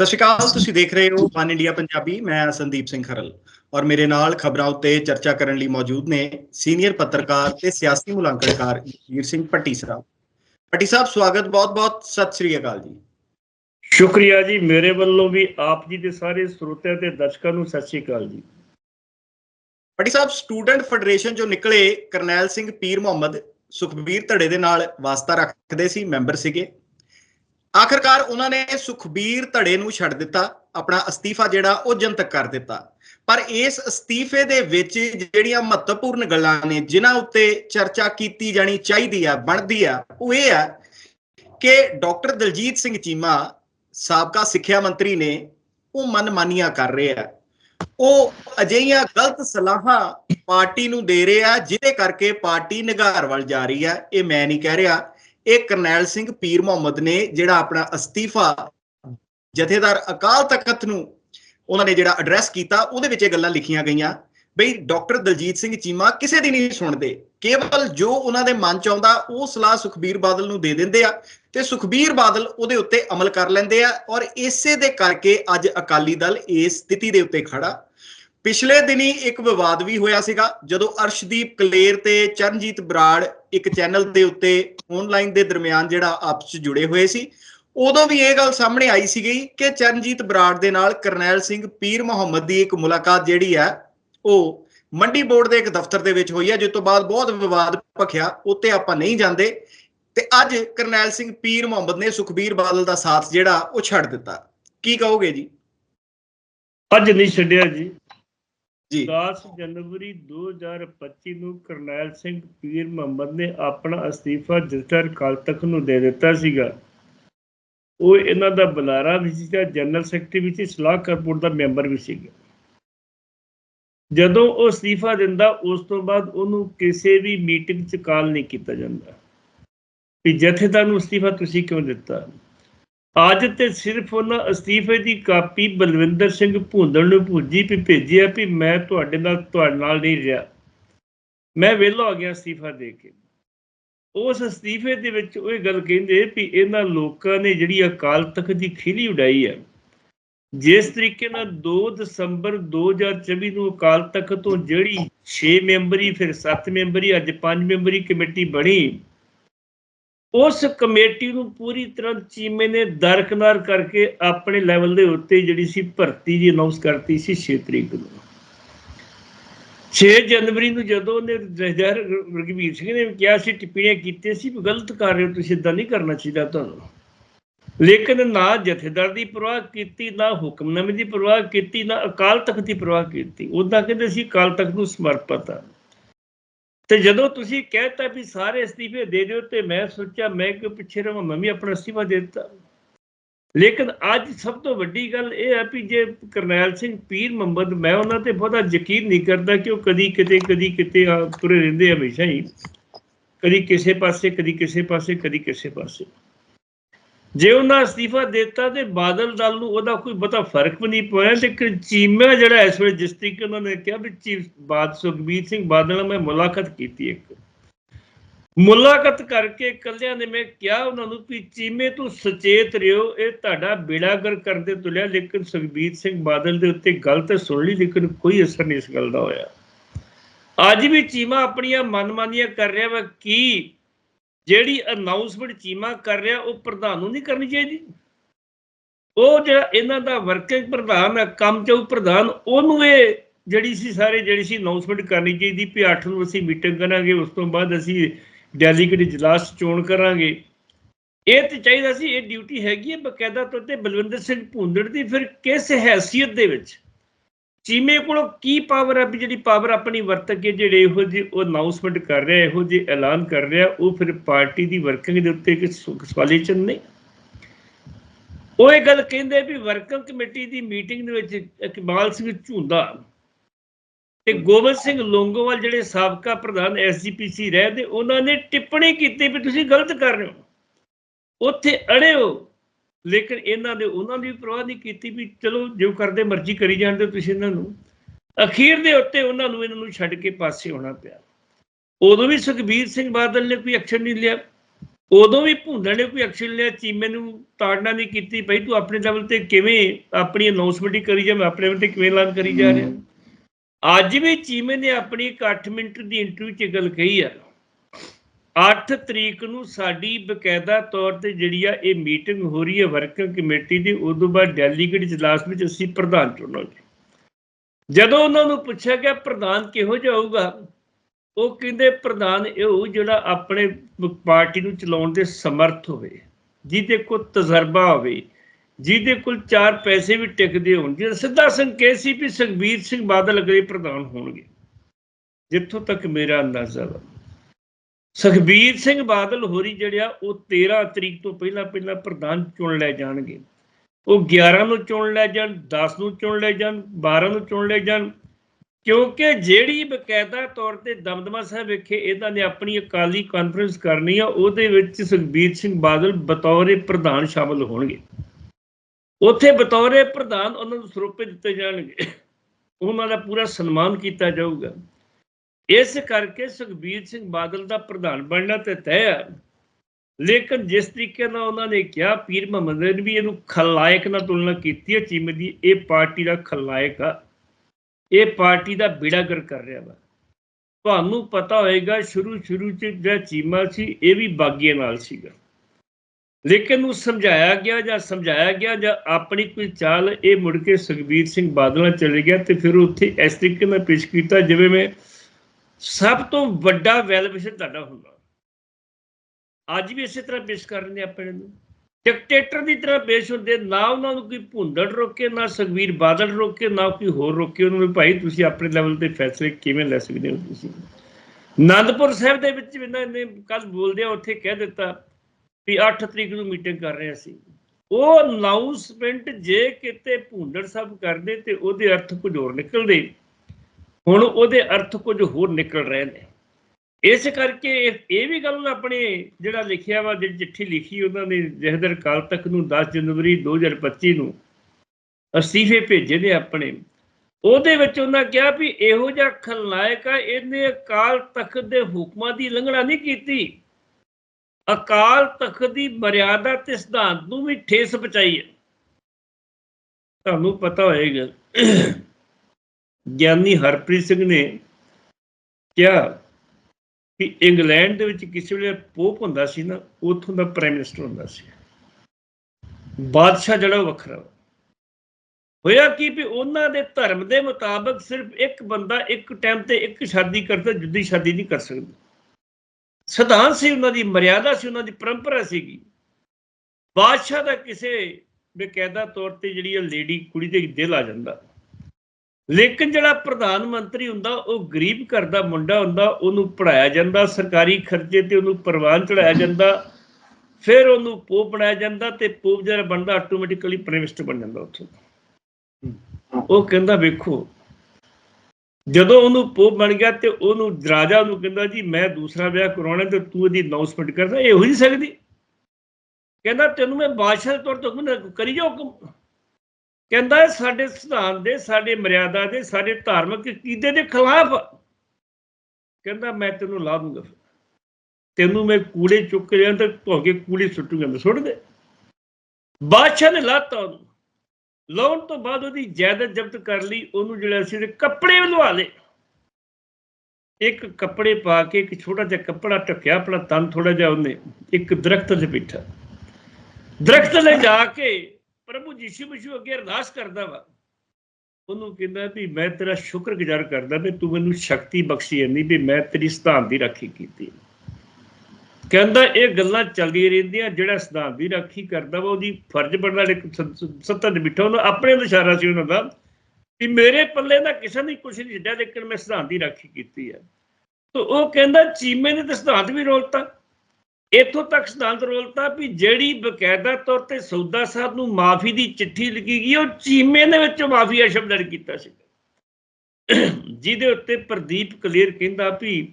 ਸਤਿ ਸ਼੍ਰੀ ਅਕਾਲ ਤੁਸੀਂ ਦੇਖ ਰਹੇ ਹੋ ਵਨ ਇੰਡੀਆ ਪੰਜਾਬੀ ਮੈਂ ਸੰਦੀਪ ਸਿੰਘ ਖਰਲ। ਔਰ ਮੇਰੇ ਨਾਲ ਖਬਰਾਂ ਉੱਤੇ ਚਰਚਾ ਕਰਨ ਲਈ ਮੌਜੂਦ ਨੇ ਸੀਨੀਅਰ ਪੱਤਰਕਾਰ ਤੇ ਸਿਆਸੀ ਮੁਲਾਂਕਣਕਾਰ ਵੀਰ ਸਿੰਘ ਪੱਟੀ ਸਾਹਿਬ। ਪੱਟੀ ਸਾਹਿਬ ਸਵਾਗਤ ਬਹੁਤ-ਬਹੁਤ ਸਤਿ ਸ਼੍ਰੀ ਅਕਾਲ ਜੀ। ਸ਼ੁਕਰੀਆ ਜੀ ਮੇਰੇ ਵੱਲੋਂ ਵੀ ਆਪ ਜੀ ਦੇ ਸਾਰੇ ਸਰੋਤਿਆਂ ਤੇ ਦਰਸ਼ਕਾਂ ਨੂੰ ਸਤਿ ਸ਼੍ਰੀ ਅਕਾਲ ਜੀ। ਪੱਟੀ ਸਾਹਿਬ ਸਟੂਡੈਂਟ ਫੈਡਰੇਸ਼ਨ ਚੋਂ ਨਿਕਲੇ ਕਰਨੈਲ ਸਿੰਘ ਪੀਰ ਮੁਹੰਮਦ ਸੁਖਬੀਰ ਧੜੇ ਦੇ ਨਾਲ ਵਾਸਤਾ ਰੱਖਦੇ ਸੀ ਮੈਂਬਰ ਸੀਗੇ। ਆਖਰਕਾਰ ਉਹਨਾਂ ਨੇ ਸੁਖਬੀਰ ਧੜੇ ਨੂੰ ਛੱਡ ਦਿੱਤਾ, ਆਪਣਾ ਅਸਤੀਫਾ ਜਿਹੜਾ ਉਹ ਜਨਤਕ ਕਰ ਦਿੱਤਾ। ਪਰ ਇਸ ਅਸਤੀਫੇ ਦੇ ਵਿੱਚ ਜਿਹੜੀਆਂ ਮਹੱਤਵਪੂਰਨ ਗੱਲਾਂ ਨੇ, ਜਿਨ੍ਹਾਂ ਉੱਤੇ ਚਰਚਾ ਕੀਤੀ ਜਾਣੀ ਚਾਹੀਦੀ ਆ, ਬਣਦੀ ਆ, ਉਹ ਇਹ ਆ ਕਿ ਡਾਕਟਰ ਦਲਜੀਤ ਸਿੰਘ ਚੀਮਾ, ਸਾਬਕਾ ਸਿੱਖਿਆ ਮੰਤਰੀ ਨੇ, ਉਹ ਮਨਮਾਨੀਆਂ ਕਰ ਰਹੇ ਆ। ਉਹ ਅਜਿਹੀਆਂ ਗਲਤ ਸਲਾਹਾਂ ਪਾਰਟੀ ਨੂੰ ਦੇ ਰਹੇ ਆ, ਜਿਹਦੇ ਕਰਕੇ ਪਾਰਟੀ ਨਿਗਾਰ ਵੱਲ ਜਾ ਰਹੀ ਆ। ਇਹ ਮੈਂ ਨਹੀਂ ਕਹਿ ਰਿਹਾ। ਇਹ ਕਰਨੈਲ ਸਿੰਘ ਪੀਰ ਮੁਹੰਮਦ ਨੇ ਜਿਹੜਾ ਆਪਣਾ ਅਸਤੀਫਾ ਜਥੇਦਾਰ ਅਕਾਲ ਤਖਤ ਨੂੰ ਉਹਨਾਂ ਨੇ ਜਿਹੜਾ ਐਡਰੈਸ ਕੀਤਾ, ਉਹਦੇ ਵਿੱਚ ਇਹ ਗੱਲਾਂ ਲਿਖੀਆਂ ਗਈਆਂ ਬਈ ਡਾਕਟਰ ਦਲਜੀਤ ਸਿੰਘ ਚੀਮਾ ਕਿਸੇ ਦੀ ਨਹੀਂ ਸੁਣਦੇ। ਕੇਵਲ ਜੋ ਉਹਨਾਂ ਦੇ ਮਨ ਚ ਆਉਂਦਾ, ਉਹ ਸਲਾਹ ਸੁਖਬੀਰ ਬਾਦਲ ਨੂੰ ਦੇ ਦਿੰਦੇ ਆ ਤੇ ਸੁਖਬੀਰ ਬਾਦਲ ਉਹਦੇ ਉੱਤੇ ਅਮਲ ਕਰ ਲੈਂਦੇ ਆ ਔਰ ਇਸੇ ਦੇ ਕਰਕੇ ਅੱਜ ਅਕਾਲੀ ਦਲ ਇਸ ਸਥਿਤੀ ਦੇ ਉੱਤੇ ਖੜਾ। ਪਿਛਲੇ ਦਿਨੀ ਇੱਕ ਵਿਵਾਦ ਵੀ ਹੋਇਆ ਸੀਗਾ, ਜਦੋਂ ਅਰਸ਼ਦੀਪ ਕਲੇਰ ਤੇ ਚਰਨਜੀਤ ਬਰਾੜ ਇੱਕ ਚੈਨਲ ਦੇ ਉੱਤੇ ਆਨਲਾਈਨ ਦੇ ਦਰਮਿਆਨ ਜਿਹੜਾ ਆਪਸ ਵਿੱਚ ਜੁੜੇ ਹੋਏ ਸੀ। ਉਦੋਂ ਵੀ ਇਹ ਗੱਲ ਸਾਹਮਣੇ ਆਈ ਸੀਗੀ ਕਿ ਚਰਨਜੀਤ ਬਰਾੜ ਦੇ ਨਾਲ ਕਰਨੈਲ ਸਿੰਘ ਪੀਰ ਮੁਹੰਮਦ ਦੀ ਇੱਕ ਮੁਲਾਕਾਤ ਜਿਹੜੀ ਹੈ, ਉਹ ਮੰਡੀ ਬੋਰਡ ਦੇ ਇੱਕ ਦਫ਼ਤਰ ਦੇ ਵਿੱਚ ਹੋਈ ਹੈ, ਜਿਸ ਤੋਂ ਬਾਅਦ ਬਹੁਤ ਵਿਵਾਦ ਭਖਿਆ, ਉੱਤੇ ਆਪਾਂ ਨਹੀਂ ਜਾਂਦੇ। ਤੇ ਅੱਜ ਕਰਨੈਲ ਸਿੰਘ ਪੀਰ ਮੁਹੰਮਦ ਨੇ ਸੁਖਬੀਰ ਬਾਦਲ ਦਾ ਸਾਥ ਜਿਹੜਾ, ਉਹ ਛੱਡ ਦਿੱਤਾ। ਕੀ ਕਹੋਗੇ ਜੀ? ਅੱਜ ਨਹੀਂ ਛੱਡਿਆ ਜੀ ਜੀ। 10 ਜਨਵਰੀ 2025 ਨੂੰ ਕਰਨੈਲ ਸਿੰਘ ਪੀਰ ਮੁਹੰਮਦ ਨੇ ਆਪਣਾ ਅਸਤੀਫਾ ਜਥੇਦਾਰ ਅਕਾਲ ਤਖਤ ਨੂੰ ਦੇ ਦਿੱਤਾ ਸੀਗਾ। ਉਹ ਇਹਨਾਂ ਦਾ ਬੁਲਾਰਾ ਵੀ ਸੀਗਾ ਜਨਰਲ ਸੈਕਟਰੀ ਵੀ ਸੀ, ਸਲਾਹਕਾਰ ਬੋਰਡ ਦਾ ਮੈਂਬਰ ਵੀ ਸੀਗਾ। ਜਦੋਂ ਉਹ ਅਸਤੀਫਾ ਦਿੰਦਾ, ਉਸ ਤੋਂ ਬਾਅਦ ਉਹਨੂੰ ਕਿਸੇ ਵੀ ਮੀਟਿੰਗ 'ਚ ਕਾਲ ਨਹੀਂ ਕੀਤਾ ਜਾਂਦਾ। ਵੀ ਜਥੇਦਾਰ ਨੂੰ ਅਸਤੀਫਾ ਤੁਸੀਂ ਕਿਉਂ ਦਿੱਤਾ? ਅੱਜ ਤੇ ਸਿਰਫ ਉਹਨਾਂ ਅਸਤੀਫੇ ਦੀ ਕਾਪੀ ਬਲਵਿੰਦਰ ਸਿੰਘ ਭੁੰਦੜ ਨੂੰ ਭੁੱਜੀ ਵੀ ਭੇਜੀ ਵੀ ਮੈਂ ਤੁਹਾਡੇ ਨਾਲ ਤੁਹਾਡੇ ਨਾਲ ਨਹੀਂ ਰਿਹਾ। ਮੈਂ ਵਿਹਲਾ ਹੋ ਗਿਆ ਅਸਤੀਫਾ ਦੇ ਕੇ। ਉਸ ਅਸਤੀਫੇ ਦੇ ਵਿੱਚ ਉਹ ਇਹ ਗੱਲ ਕਹਿੰਦੇ ਵੀ ਇਹਨਾਂ ਲੋਕਾਂ ਨੇ ਜਿਹੜੀ ਅਕਾਲ ਤਖਤ ਦੀ ਖਿਲੀ ਉਡਾਈ ਹੈ ਜਿਸ ਤਰੀਕੇ ਨਾਲ 2 ਦਸੰਬਰ 2024 ਨੂੰ ਅਕਾਲ ਤਖਤ ਤੋਂ ਜਿਹੜੀ 6 ਮੈਂਬਰੀ, ਫਿਰ 7 ਮੈਂਬਰੀ, ਅੱਜ 5 ਮੈਂਬਰੀ ਕਮੇਟੀ ਬਣੀ ਉਸ ਕਮੇਟੀ ਨੂੰ ਪੂਰੀ ਤਰ੍ਹਾਂ ਚੀਮੇ ਨੇ ਦਰਕਨਾਰ ਕਰਕੇ ਆਪਣੇ ਲੈਵਲ ਦੇ ਉੱਤੇ ਜਿਹੜੀ ਸੀ ਭਰਤੀ ਜੀ ਅਨਾਉਂਸ ਕਰਤੀ ਸੀ 6 ਤਰੀਕ ਨੂੰ। 6 ਜਨਵਰੀ ਨੂੰ ਜਦੋਂ ਉਹਨੇ ਜਹਰ ਰਗਵੀਰ ਸਿੰਘ ਨੇ ਕਿਹਾ ਸੀ, ਟਿੱਪਣੀਆਂ ਕੀਤੀਆਂ ਸੀ ਵੀ ਗਲਤ ਕਰ ਰਹੇ ਹੋ, ਤੁਸੀਂ ਇਦਾਂ ਨਹੀਂ ਕਰਨਾ ਚਾਹੀਦਾ ਤੁਹਾਨੂੰ। ਲੇਕਿਨ ਨਾ ਜਥੇਦਾਰ ਦੀ ਪਰਵਾਹ ਕੀਤੀ, ਨਾ ਹੁਕਮਨਾਮੇ ਦੀ ਪਰਵਾਹ ਕੀਤੀ, ਨਾ ਅਕਾਲ ਤਖਤ ਦੀ ਪਰਵਾਹ ਕੀਤੀ। ਉਦਾਂ ਕਹਿੰਦੇ ਸੀ ਅਕਾਲ ਤਖਤ ਨੂੰ ਸਮਰਪਿਤ ਆ। ਤੇ ਜਦੋਂ ਤੁਸੀਂ ਕਹਿਤਾ ਵੀ ਸਾਰੇ ਅਸਤੀਫੇ ਦੇ ਦਿਓ ਤੇ ਮੈਂ ਸੋਚਿਆ, ਮੈਂ ਕਿ ਪਿੱਛੇ ਰਵਾਂ? ਮੈਂ ਵੀ ਆਪਣਾ ਅਸਤੀਫਾ ਦੇ ਦਿੱਤਾ। ਲੇਕਿਨ ਅੱਜ ਸਭ ਤੋਂ ਵੱਡੀ ਗੱਲ ਇਹ ਹੈ ਵੀ ਜੇ ਕਰਨੈਲ ਸਿੰਘ, ਪੀਰ ਮੁਹੰਮਦ, ਮੈਂ ਉਹਨਾਂ ਤੇ ਬਹੁਤਾ ਯਕੀਨ ਨਹੀਂ ਕਰਦਾ ਕਿ ਉਹ ਕਦੀ ਕਿਤੇ ਕਦੀ ਕਿਤੇ ਤੁਰੇ ਰਹਿੰਦੇ ਹਮੇਸ਼ਾ ਹੀ। ਕਦੀ ਕਿਸੇ ਪਾਸੇ, ਕਦੀ ਕਿਸੇ ਪਾਸੇ, ਕਦੀ ਕਿਸੇ ਪਾਸੇ। ਜੇ ਉਹਨਾਂ ਅਸਤੀਫਾ ਦਿੱਤਾ ਤੇ ਬਾਦਲ ਦਲ ਨੂੰ ਉਹਦਾ ਕੋਈ ਬਹੁਤਾ ਫ਼ਰਕ ਵੀ ਨਹੀਂ ਪਿਆ ਤੇ ਚੀਮਾ ਜਿਹੜਾ ਇਸ ਵੇਲੇ ਜਿਸ ਤਰੀਕੇ ਉਹਨਾਂ ਨੇ ਕਿਹਾ ਵੀ ਚੀਫ ਬਾਦ ਸੁਖਬੀਰ ਸਿੰਘ ਬਾਦਲ ਨਾਲ ਮੈਂ ਮੁਲਾਕਾਤ ਕੀਤੀ ਇੱਕ। ਮੁਲਾਕਾਤ ਕਰਕੇ ਇਕੱਲਿਆਂ ਨੇ ਮੈਂ ਕਿਹਾ ਉਹਨਾਂ ਨੂੰ ਵੀ ਚੀਮੇ ਤੋਂ ਸੁਚੇਤ ਰਿਓ ਇਹ ਤੁਹਾਡਾ ਬੇੜਾਗਰ ਕਰਦੇ ਤੁਲਿਆ ਲੇਕਿਨ ਸੁਖਬੀਰ ਸਿੰਘ ਬਾਦਲ ਦੇ ਉੱਤੇ ਗੱਲ ਤਾਂ ਸੁਣ ਲਈ, ਲੇਕਿਨ ਕੋਈ ਅਸਰ ਨਹੀਂ ਇਸ ਗੱਲ ਦਾ ਹੋਇਆ। ਅੱਜ ਵੀ ਚੀਮਾ ਆਪਣੀਆਂ ਮਨਮਾਨੀਆਂ ਕਰ ਰਿਹਾ ਵਾ, ਕੀ ਜਿਹੜੀ ਅਨਾਉਂਸਮੈਂਟ ਚੀਮਾ ਕਰ ਰਿਹਾ, ਉਹ ਪ੍ਰਧਾਨ ਨੂੰ ਨਹੀਂ ਕਰਨੀ ਚਾਹੀਦੀ। ਉਹ ਜਿਹੜਾ ਇਹਨਾਂ ਦਾ ਵਰਕਿੰਗ ਪ੍ਰਧਾਨ ਹੈ, ਕੰਮ ਚੌ ਪ੍ਰਧਾਨ, ਉਹਨੂੰ ਇਹ ਜਿਹੜੀ ਸੀ ਸਾਰੇ, ਜਿਹੜੀ ਸੀ ਅਨਾਉਂਸਮੈਂਟ ਕਰਨੀ ਚਾਹੀਦੀ ਵੀ 8 ਨੂੰ ਅਸੀਂ ਮੀਟਿੰਗ ਕਰਾਂਗੇ, ਉਸ ਤੋਂ ਬਾਅਦ ਅਸੀਂ ਡੈਲੀਗੇਟ ਇਜਲਾਸ ਚੋਣ ਕਰਾਂਗੇ। ਇਹ ਤੇ ਚਾਹੀਦਾ ਸੀ, ਇਹ ਡਿਊਟੀ ਹੈਗੀ ਹੈ ਬਕਾਇਦਾ ਤੌਰ ਤੇ ਬਲਵਿੰਦਰ ਸਿੰਘ ਭੁੰਦੜ ਦੀ, ਫਿਰ ਕਿਸ ਹੈਸੀਅਤ ਦੇ ਵਿੱਚ? ਚੀਮੇ ਕੋਲੋਂ ਕੀ ਪਾਵਰ ਹੈ ਵੀ ਜਿਹੜੀ ਪਾਵਰ ਆਪਣੀ ਵਰਤ ਕੇ ਜਿਹੜੇ ਇਹੋ ਜਿਹੇ ਉਹ ਅਨਾਉਂਸਮੈਂਟ ਕਰ ਰਿਹਾ, ਇਹੋ ਜਿਹੇ ਐਲਾਨ ਕਰ ਰਿਹਾ, ਉਹ ਫਿਰ ਪਾਰਟੀ ਦੀ ਵਰਕਿੰਗ ਦੇ ਉੱਤੇ ਇੱਕ ਸਵਾਲੀ ਚਿੰਨ੍ਹ ਨਹੀਂ। ਉਹ ਇਹ ਗੱਲ ਕਹਿੰਦੇ ਵੀ ਵਰਕਿੰਗ ਕਮੇਟੀ ਦੀ ਮੀਟਿੰਗ ਦੇ ਵਿੱਚ ਇਕਬਾਲ ਸਿੰਘ ਝੁੰਦਾ ਤੇ ਗੋਬਿੰਦ ਸਿੰਘ ਲੋਂਗੋਵਾਲ ਜਿਹੜੇ ਸਾਬਕਾ ਪ੍ਰਧਾਨ ਐਸਜੀਪੀਸੀ ਰਹੇ ਤੇ ਉਹਨਾਂ ਨੇ ਟਿੱਪਣੀ ਕੀਤੀ ਵੀ ਤੁਸੀਂ ਗਲਤ ਕਰ ਰਹੇ ਹੋ। ਉੱਥੇ ਅੜੇ ਹੋ ਲੇਕਿਨ ਇਹਨਾਂ ਨੇ ਉਹਨਾਂ ਦੀ ਪਰਵਾਹ ਨਹੀਂ ਕੀਤੀ ਵੀ ਚਲੋ ਜੋ ਕਰਦੇ ਮਰਜ਼ੀ ਕਰੀ ਜਾਂਦੇ ਤੁਸੀਂ ਇਹਨਾਂ ਨੂੰ। ਅਖੀਰ ਦੇ ਉੱਤੇ ਉਹਨਾਂ ਨੂੰ ਇਹਨਾਂ ਨੂੰ ਛੱਡ ਕੇ ਪਾਸੇ ਹੋਣਾ ਪਿਆ। ਉਦੋਂ ਵੀ ਸੁਖਬੀਰ ਸਿੰਘ ਬਾਦਲ ਨੇ ਕੋਈ ਐਕਸ਼ਨ ਨਹੀਂ ਲਿਆ। ਉਦੋਂ ਵੀ ਭੁੰਦੜ ਨੇ ਕੋਈ ਐਕਸ਼ਨ ਲਿਆ। ਚੀਮੇ ਨੂੰ ਤਾੜਨਾ ਨਹੀਂ ਕੀਤੀ। ਭਾਈ ਤੂੰ ਆਪਣੇ ਲੈਵਲ ਤੇ ਕਿਵੇਂ ਆਪਣੀ ਅਨਾਉਂਸਮੈਂਟ ਹੀ ਕਰੀ ਜਾ ਮੈਂ ਆਪਣੇ ਲੈਵਲ ਤੇ ਕਿਵੇਂ ਐਲਾਨ ਕਰੀ ਜਾ ਰਿਹਾ। ਅੱਜ ਵੀ ਚੀਮੇ ਨੇ ਆਪਣੀ ਇੱਕ 8 ਮਿੰਟ ਦੀ ਇੰਟਰਵਿਊ 'ਚ ਗੱਲ ਕਹੀ ਆ। 8 ਤਰੀਕ ਨੂੰ ਸਾਡੀ ਬਕਾਇਦਾ ਤੌਰ ਤੇ ਜਿਹੜੀ ਆ ਇਹ ਮੀਟਿੰਗ ਹੋ ਰਹੀ ਹੈ ਵਰਕਿੰਗ ਕਮੇਟੀ ਦੀ ਉਦੋਂ ਬਾਅਦ ਡੈਲੀਗੇਟ ਇਜਲਾਸ ਵਿੱਚ ਅਸੀਂ ਪ੍ਰਧਾਨ ਚੁਣਾਂਗੇ। ਜਦੋਂ ਉਹਨਾਂ ਨੂੰ ਪੁੱਛਿਆ ਗਿਆ ਪ੍ਰਧਾਨ ਕਿਹੋ ਜਿਹਾ ਹੋਊਗਾ, ਉਹ ਕਹਿੰਦੇ ਪ੍ਰਧਾਨ ਇਹ ਹੋਊ ਜਿਹੜਾ ਆਪਣੇ ਪਾਰਟੀ ਨੂੰ ਚਲਾਉਣ ਦੇ ਸਮਰਥ ਹੋਵੇ, ਜਿਹਦੇ ਕੋਲ ਤਜਰਬਾ ਹੋਵੇ, ਜਿਹਦੇ ਕੋਲ ਚਾਰ ਪੈਸੇ ਵੀ ਟਿਕਦੇ ਹੋਣ, ਜਿਹੜਾ ਸਿੱਧਾ ਸੰਕੇਤ ਸੀ ਵੀ ਸੁਖਬੀਰ ਸਿੰਘ ਬਾਦਲ ਅਗਲੇ ਪ੍ਰਧਾਨ ਹੋਣਗੇ। ਜਿੱਥੋਂ ਤੱਕ ਮੇਰਾ ਅੰਦਾਜ਼ਾ ਵਾ। ਸੁਖਬੀਰ ਸਿੰਘ ਬਾਦਲ ਹੋਰੀ ਜਿਹੜੇ ਆ, ਉਹ 13 ਤਰੀਕ ਤੋਂ ਪਹਿਲਾਂ ਪਹਿਲਾਂ ਪ੍ਰਧਾਨ ਚੁਣ ਲੈ ਜਾਣਗੇ। ਉਹ 11 ਨੂੰ ਚੁਣ ਲੈ ਜਾਣ 10 ਨੂੰ ਚੁਣ ਲੈ ਜਾਣ 12 ਨੂੰ ਚੁਣ ਲੈ ਜਾਣ। ਕਿਉਂਕਿ ਜਿਹੜੀ ਬਕਾਇਦਾ ਤੌਰ ਤੇ ਦਮਦਮਾ ਸਾਹਿਬ ਵਿਖੇ ਇਹਨਾਂ ਨੇ ਆਪਣੀ ਅਕਾਲੀ ਕਾਨਫਰੰਸ ਕਰਨੀ ਆ, ਉਹਦੇ ਵਿੱਚ ਸੁਖਬੀਰ ਸਿੰਘ ਬਾਦਲ ਬਤੌਰ ਪ੍ਰਧਾਨ ਸ਼ਾਮਲ ਹੋਣਗੇ। ਉੱਥੇ ਬਤੌਰ ਪ੍ਰਧਾਨ ਉਹਨਾਂ ਨੂੰ ਸਰੋਪੇ ਦਿੱਤੇ ਜਾਣਗੇ। ਉਹਨਾਂ ਦਾ ਪੂਰਾ ਸਨਮਾਨ ਕੀਤਾ ਜਾਊਗਾ। ਇਸ ਕਰਕੇ ਸੁਖਬੀਰ ਸਿੰਘ ਬਾਦਲ ਦਾ ਪ੍ਰਧਾਨ ਬਣਨਾ ਤੇ ਤੈਅ ਹੈ। ਲੇਕਿਨ ਜਿਸ ਤਰੀਕੇ ਨਾਲ ਉਹਨਾਂ ਨੇ ਕਿਹਾ, ਪੀਰ ਮੁਹੰਮਦ ਨੇ ਵੀ ਇਹਨੂੰ ਖਲਾਇਕ ਨਾਲ ਤੁਲਨਾ ਕੀਤੀ ਹੈ, ਚੀਮੇ ਦੀ ਇਹ ਪਾਰਟੀ ਦਾ ਖਲਾਇਕ ਆ। ਇਹ ਪਾਰਟੀ ਦਾ ਬਿੜਾਗਰ ਕਰ ਰਿਹਾ ਵਾ। ਤੁਹਾਨੂੰ ਪਤਾ ਹੋਏਗਾ ਸ਼ੁਰੂ ਸ਼ੁਰੂ ਚ ਜਿਹੜਾ ਚੀਮਾ ਸੀ, ਇਹ ਵੀ ਬਾਗੀਆਂ ਨਾਲ ਸੀਗਾ। ਲੇਕਿਨ ਉਹ ਸਮਝਾਇਆ ਗਿਆ ਜਾਂ ਸਮਝਾਇਆ ਗਿਆ ਜਾਂ ਆਪਣੀ ਕੋਈ ਚਾਲ, ਇਹ ਮੁੜ ਕੇ ਸੁਖਬੀਰ ਸਿੰਘ ਬਾਦਲ ਨਾਲ ਚਲੇ ਗਿਆ ਤੇ ਫਿਰ ਉੱਥੇ ਇਸ ਤਰੀਕੇ ਨਾਲ ਪੇਸ਼ ਕੀਤਾ, ਜਿਵੇਂ ਮੈਂ ਸਭ ਤੋਂ ਵੱਡਾ ਵੈਲਵਿਸ਼ਨ ਤੁਹਾਡਾ ਹੁੰਦਾ। ਅੱਜ ਵੀ ਇਸੇ ਤਰ੍ਹਾਂ ਪੇਸ਼ ਕਰ ਰਹੇ ਨੇ ਆਪਣੇ ਨੂੰ ਡਿਕਟੇਟਰ ਦੀ ਤਰ੍ਹਾਂ ਪੇਸ਼ ਹੁੰਦੇ, ਨਾ ਉਹਨਾਂ ਨੂੰ ਕੋਈ ਭੁੰਦੜ ਰੋਕੇ, ਨਾ ਸੁਖਬੀਰ ਬਾਦਲ ਰੋਕੇ, ਨਾ ਕੋਈ ਹੋਰ ਰੋਕੇ। ਉਹਨਾਂ ਨੂੰ ਭਾਈ ਤੁਸੀਂ ਆਪਣੇ ਲੈਵਲ ਤੇ ਫੈਸਲੇ ਕਿਵੇਂ ਲੈ ਸਕਦੇ ਹੋ ਤੁਸੀਂ? ਆਨੰਦਪੁਰ ਸਾਹਿਬ ਦੇ ਵਿੱਚ ਇਹਨਾਂ ਨੇ ਕੱਲ ਬੋਲਦੇ ਆ ਉੱਥੇ ਕਹਿ ਦਿੱਤਾ ਵੀ 8 ਤਰੀਕ ਨੂੰ ਮੀਟਿੰਗ ਕਰ ਰਹੇ ਸੀ ਉਹ ਅਨਾਉਂਸਮੈਂਟ ਜੇ ਕਿਤੇ ਭੁੰਦੜ ਸਾਹਿਬ ਕਰਦੇ ਤੇ ਉਹਦੇ ਅਰਥ ਕੁਝ ਹੋਰ ਨਿਕਲਦੇ। ਹੁਣ ਉਹਦੇ ਅਰਥ ਕੁਝ ਹੋਰ ਨਿਕਲ ਰਹੇ ਨੇ। ਇਸ ਕਰਕੇ ਇਹ ਵੀ ਗੱਲ ਆਪਣੇ ਜਿਹੜਾ ਲਿਖਿਆ ਵਾ, ਜਿਹੜੀ ਚਿੱਠੀ ਲਿਖੀ ਉਹਨਾਂ ਨੇ ਜਹਦਰ ਕਾਲ ਤੱਕ ਨੂੰ 10 ਜਨਵਰੀ 2025 ਨੂੰ ਅਸਤੀਫੇ ਭੇਜੇ ਨੇ ਆਪਣੇ। ਉਹਦੇ ਵਿੱਚ ਉਹਨਾਂ ਕਿਹਾ ਵੀ ਇਹੋ ਜਿਹਾ ਖਲਨਾਇਕ ਆ, ਇਹਨੇ ਅਕਾਲ ਤਖਤ ਦੇ ਹੁਕਮਾਂ ਦੀ ਉਲੰਘਣਾ ਨਹੀਂ ਕੀਤੀ। ਅਕਾਲ ਤਖਤ ਦੀ ਮਰਿਆਦਾ ਤੇ ਸਿਧਾਂਤ ਨੂੰ ਵੀ ਠੇਸ ਪਹੁੰਚਾਈ ਹੈ। ਤੁਹਾਨੂੰ ਪਤਾ ਹੋਏਗਾ ਗਿਆਨੀ ਹਰਪ੍ਰੀਤ ਸਿੰਘ ਨੇ ਕਿਹਾ ਕਿ ਇੰਗਲੈਂਡ ਦੇ ਵਿੱਚ ਕਿਸੇ ਵੇਲੇ ਪੋਪ ਹੁੰਦਾ ਸੀ ਨਾ, ਉੱਥੋਂ ਦਾ ਪ੍ਰਾਈਮ ਮਿਨਿਸਟਰ ਹੁੰਦਾ ਸੀ। ਬਾਦਸ਼ਾਹ ਜਿਹੜਾ ਉਹ ਵੱਖਰਾ ਵਾ। ਹੋਇਆ ਕੀ ਵੀ ਉਹਨਾਂ ਦੇ ਧਰਮ ਦੇ ਮੁਤਾਬਕ ਸਿਰਫ ਇੱਕ ਬੰਦਾ ਇੱਕ ਟਾਈਮ ਤੇ ਇੱਕ ਸ਼ਾਦੀ ਕਰਦਾ, ਜੁੱਦੀ ਸ਼ਾਦੀ ਨਹੀਂ ਕਰ ਸਕਦਾ। ਸਿਧਾਂਤ ਸੀ ਉਹਨਾਂ ਦੀ, ਮਰਿਆਦਾ ਸੀ ਉਹਨਾਂ ਦੀ, ਪਰੰਪਰਾ ਸੀਗੀ। ਬਾਦਸ਼ਾਹ ਦਾ ਕਿਸੇ ਬਕਾਇਦਾ ਤੌਰ ਤੇ ਜਿਹੜੀ ਉਹ ਲੇਡੀ ਕੁੜੀ ਦੇ ਦਿਲ ਆ ਜਾਂਦਾ। ਲੇਕਿਨ ਜਿਹੜਾ ਪ੍ਰਧਾਨ ਮੰਤਰੀ ਹੁੰਦਾ, ਉਹ ਗਰੀਬ ਘਰ ਦਾ ਮੁੰਡਾ ਹੁੰਦਾ, ਉਹਨੂੰ ਪੜਾਇਆ ਜਾਂਦਾ, ਸਰਕਾਰੀ ਖਰਚੇ ਤੇ ਉਹਨੂੰ ਪ੍ਰਵਾਨ ਚੜਾਇਆ ਜਾਂਦਾ, ਫਿਰ ਉਹਨੂੰ ਪੋਪ ਬਣਾਇਆ ਜਾਂਦਾ ਤੇ ਪੋਪ ਜਿਹੜਾ ਬਣਦਾ ਆਟੋਮੈਟਿਕਲੀ ਪ੍ਰਾਈਮ ਮਿਨਿਸਟਰ ਬਣ ਜਾਂਦਾ ਉੱਥੋਂ। ਉਹ ਕਹਿੰਦਾ, ਵੇਖੋ, ਜਦੋਂ ਉਹਨੂੰ ਪੋਪ ਬਣ ਗਿਆ ਤੇ ਉਹਨੂੰ ਰਾਜਾ ਉਹਨੂੰ ਕਹਿੰਦਾ, ਜੀ, ਮੈਂ ਦੂਸਰਾ ਵਿਆਹ ਕਰਾਉਣਾ ਤੇ ਤੂੰ ਇਹਦੀ ਅਨਾਉਂਸਮੈਂਟ ਕਰਦਾ, ਇਹ ਹੋ ਨਹੀਂ ਸਕਦੀ ਕਹਿੰਦਾ, ਤੈਨੂੰ ਮੈਂ ਬਾਦਸ਼ਾਹ ਦੇ ਤੌਰ ਤੇ ਕਰੀ ਜਾ ਹੁਕਮ? ਕਹਿੰਦਾ ਸਾਡੇ ਸਿਧਾਂਤ ਦੇ, ਸਾਡੇ ਮਰਿਆਦਾ ਦੇ, ਸਾਡੇ ਧਾਰਮਿਕ ਕੀਦੇ ਦੇ ਖਿਲਾਫ। ਕਹਿੰਦਾ ਮੈਂ ਤੈਨੂੰ ਲਾ ਦੂੰਗਾ ਤੈਨੂੰ ਮੈਂ ਕੂੜੇ ਚੁੱਕ ਕੇ ਤੇ ਧੋ ਕੂੜੇ ਸੁੱਟੂਗਾ ਮੈਂ ਸੁੱਟ ਦੇ। ਬਾਦਸ਼ਾਹ ਨੇ ਲਾਤਾ ਉਹਨੂੰ। ਲਾਉਣ ਤੋਂ ਬਾਅਦ ਉਹਦੀ ਜਾਇਦਾਦ ਜ਼ਬਤ ਕਰ ਲਈ, ਉਹਨੂੰ ਜਿਹੜਾ ਸੀ ਉਹਦੇ ਕੱਪੜੇ ਵੀ ਲਵਾ ਲਏ। ਇੱਕ ਕੱਪੜੇ ਪਾ ਕੇ, ਇੱਕ ਛੋਟਾ ਜਿਹਾ ਕੱਪੜਾ ਢੱਕਿਆ, ਆਪਣਾ ਤਨ ਥੋੜਾ ਜਿਹਾ ਉਹਨੇ ਇੱਕ ਦਰਖਤ ਤੇ ਬੈਠਾ। ਦਰਖਤ ਲੈ ਜਾ ਕੇ ਪ੍ਰਭੂ ਯੀਸ਼ੂ ਮਸੀਹ ਅੱਗੇ ਅਰਦਾਸ ਕਰਦਾ ਵਾ। ਉਹਨੂੰ ਕਹਿੰਦਾ ਵੀ ਮੈਂ ਤੇਰਾ ਸ਼ੁਕਰਗੁਜ਼ਾਰ ਕਰਦਾ ਵੀ ਤੂੰ ਮੈਨੂੰ ਸ਼ਕਤੀ ਬਖਸ਼ੀ ਇੰਨੀ ਵੀ ਮੈਂ ਤੇਰੀ ਸਿਧਾਂਤ ਦੀ ਰਾਖੀ ਕੀਤੀ। ਕਹਿੰਦਾ ਇਹ ਗੱਲਾਂ ਚੱਲਦੀਆਂ ਰਹਿੰਦੀਆਂ, ਜਿਹੜਾ ਸਿਧਾਂਤ ਦੀ ਰਾਖੀ ਕਰਦਾ ਵਾ, ਉਹਦੀ ਫਰਜ਼ ਬਣਦਾ ਇੱਕ ਸੱਤਾ ਦੇ ਬਿਠਾ ਉਹਨਾਂ ਆਪਣੇ ਇਸ਼ਾਰਾ ਸੀ ਉਹਨਾਂ ਦਾ ਵੀ ਮੇਰੇ ਪੱਲੇ ਦਾ ਕਿਸੇ ਨੇ ਕੁਛ ਨਹੀਂ ਛੱਡਿਆ, ਲੇਕਿਨ ਮੈਂ ਸਿਧਾਂਤ ਦੀ ਰਾਖੀ ਕੀਤੀ ਹੈ ਤਾਂ ਉਹ ਕਹਿੰਦਾ, ਚੀਮੇ ਨੇ ਤਾਂ ਸਿਧਾਂਤ ਵੀ ਰੋਲਤਾ। ਇੱਥੋਂ ਤੱਕ ਸਿਧਾਂਤ ਰੋਲਤਾ ਵੀ ਜਿਹੜੀ ਬਕਾਇਦਾ ਤੌਰ ਤੇ ਸੌਦਾ ਸਾਹਿਬ ਨੂੰ ਮਾਫੀ ਦੀ ਚਿੱਠੀ ਲਿਖੀ ਗਈ, ਉਹ ਚੀਮੇ ਦੇ ਵਿੱਚੋਂ ਮਾਫੀਆ ਸ਼ਬਦ ਕੀਤਾ ਸੀ। ਜਿਹਦੇ ਉੱਤੇ ਪ੍ਰਦੀਪ ਕਲੇਰ ਕਹਿੰਦਾ ਵੀ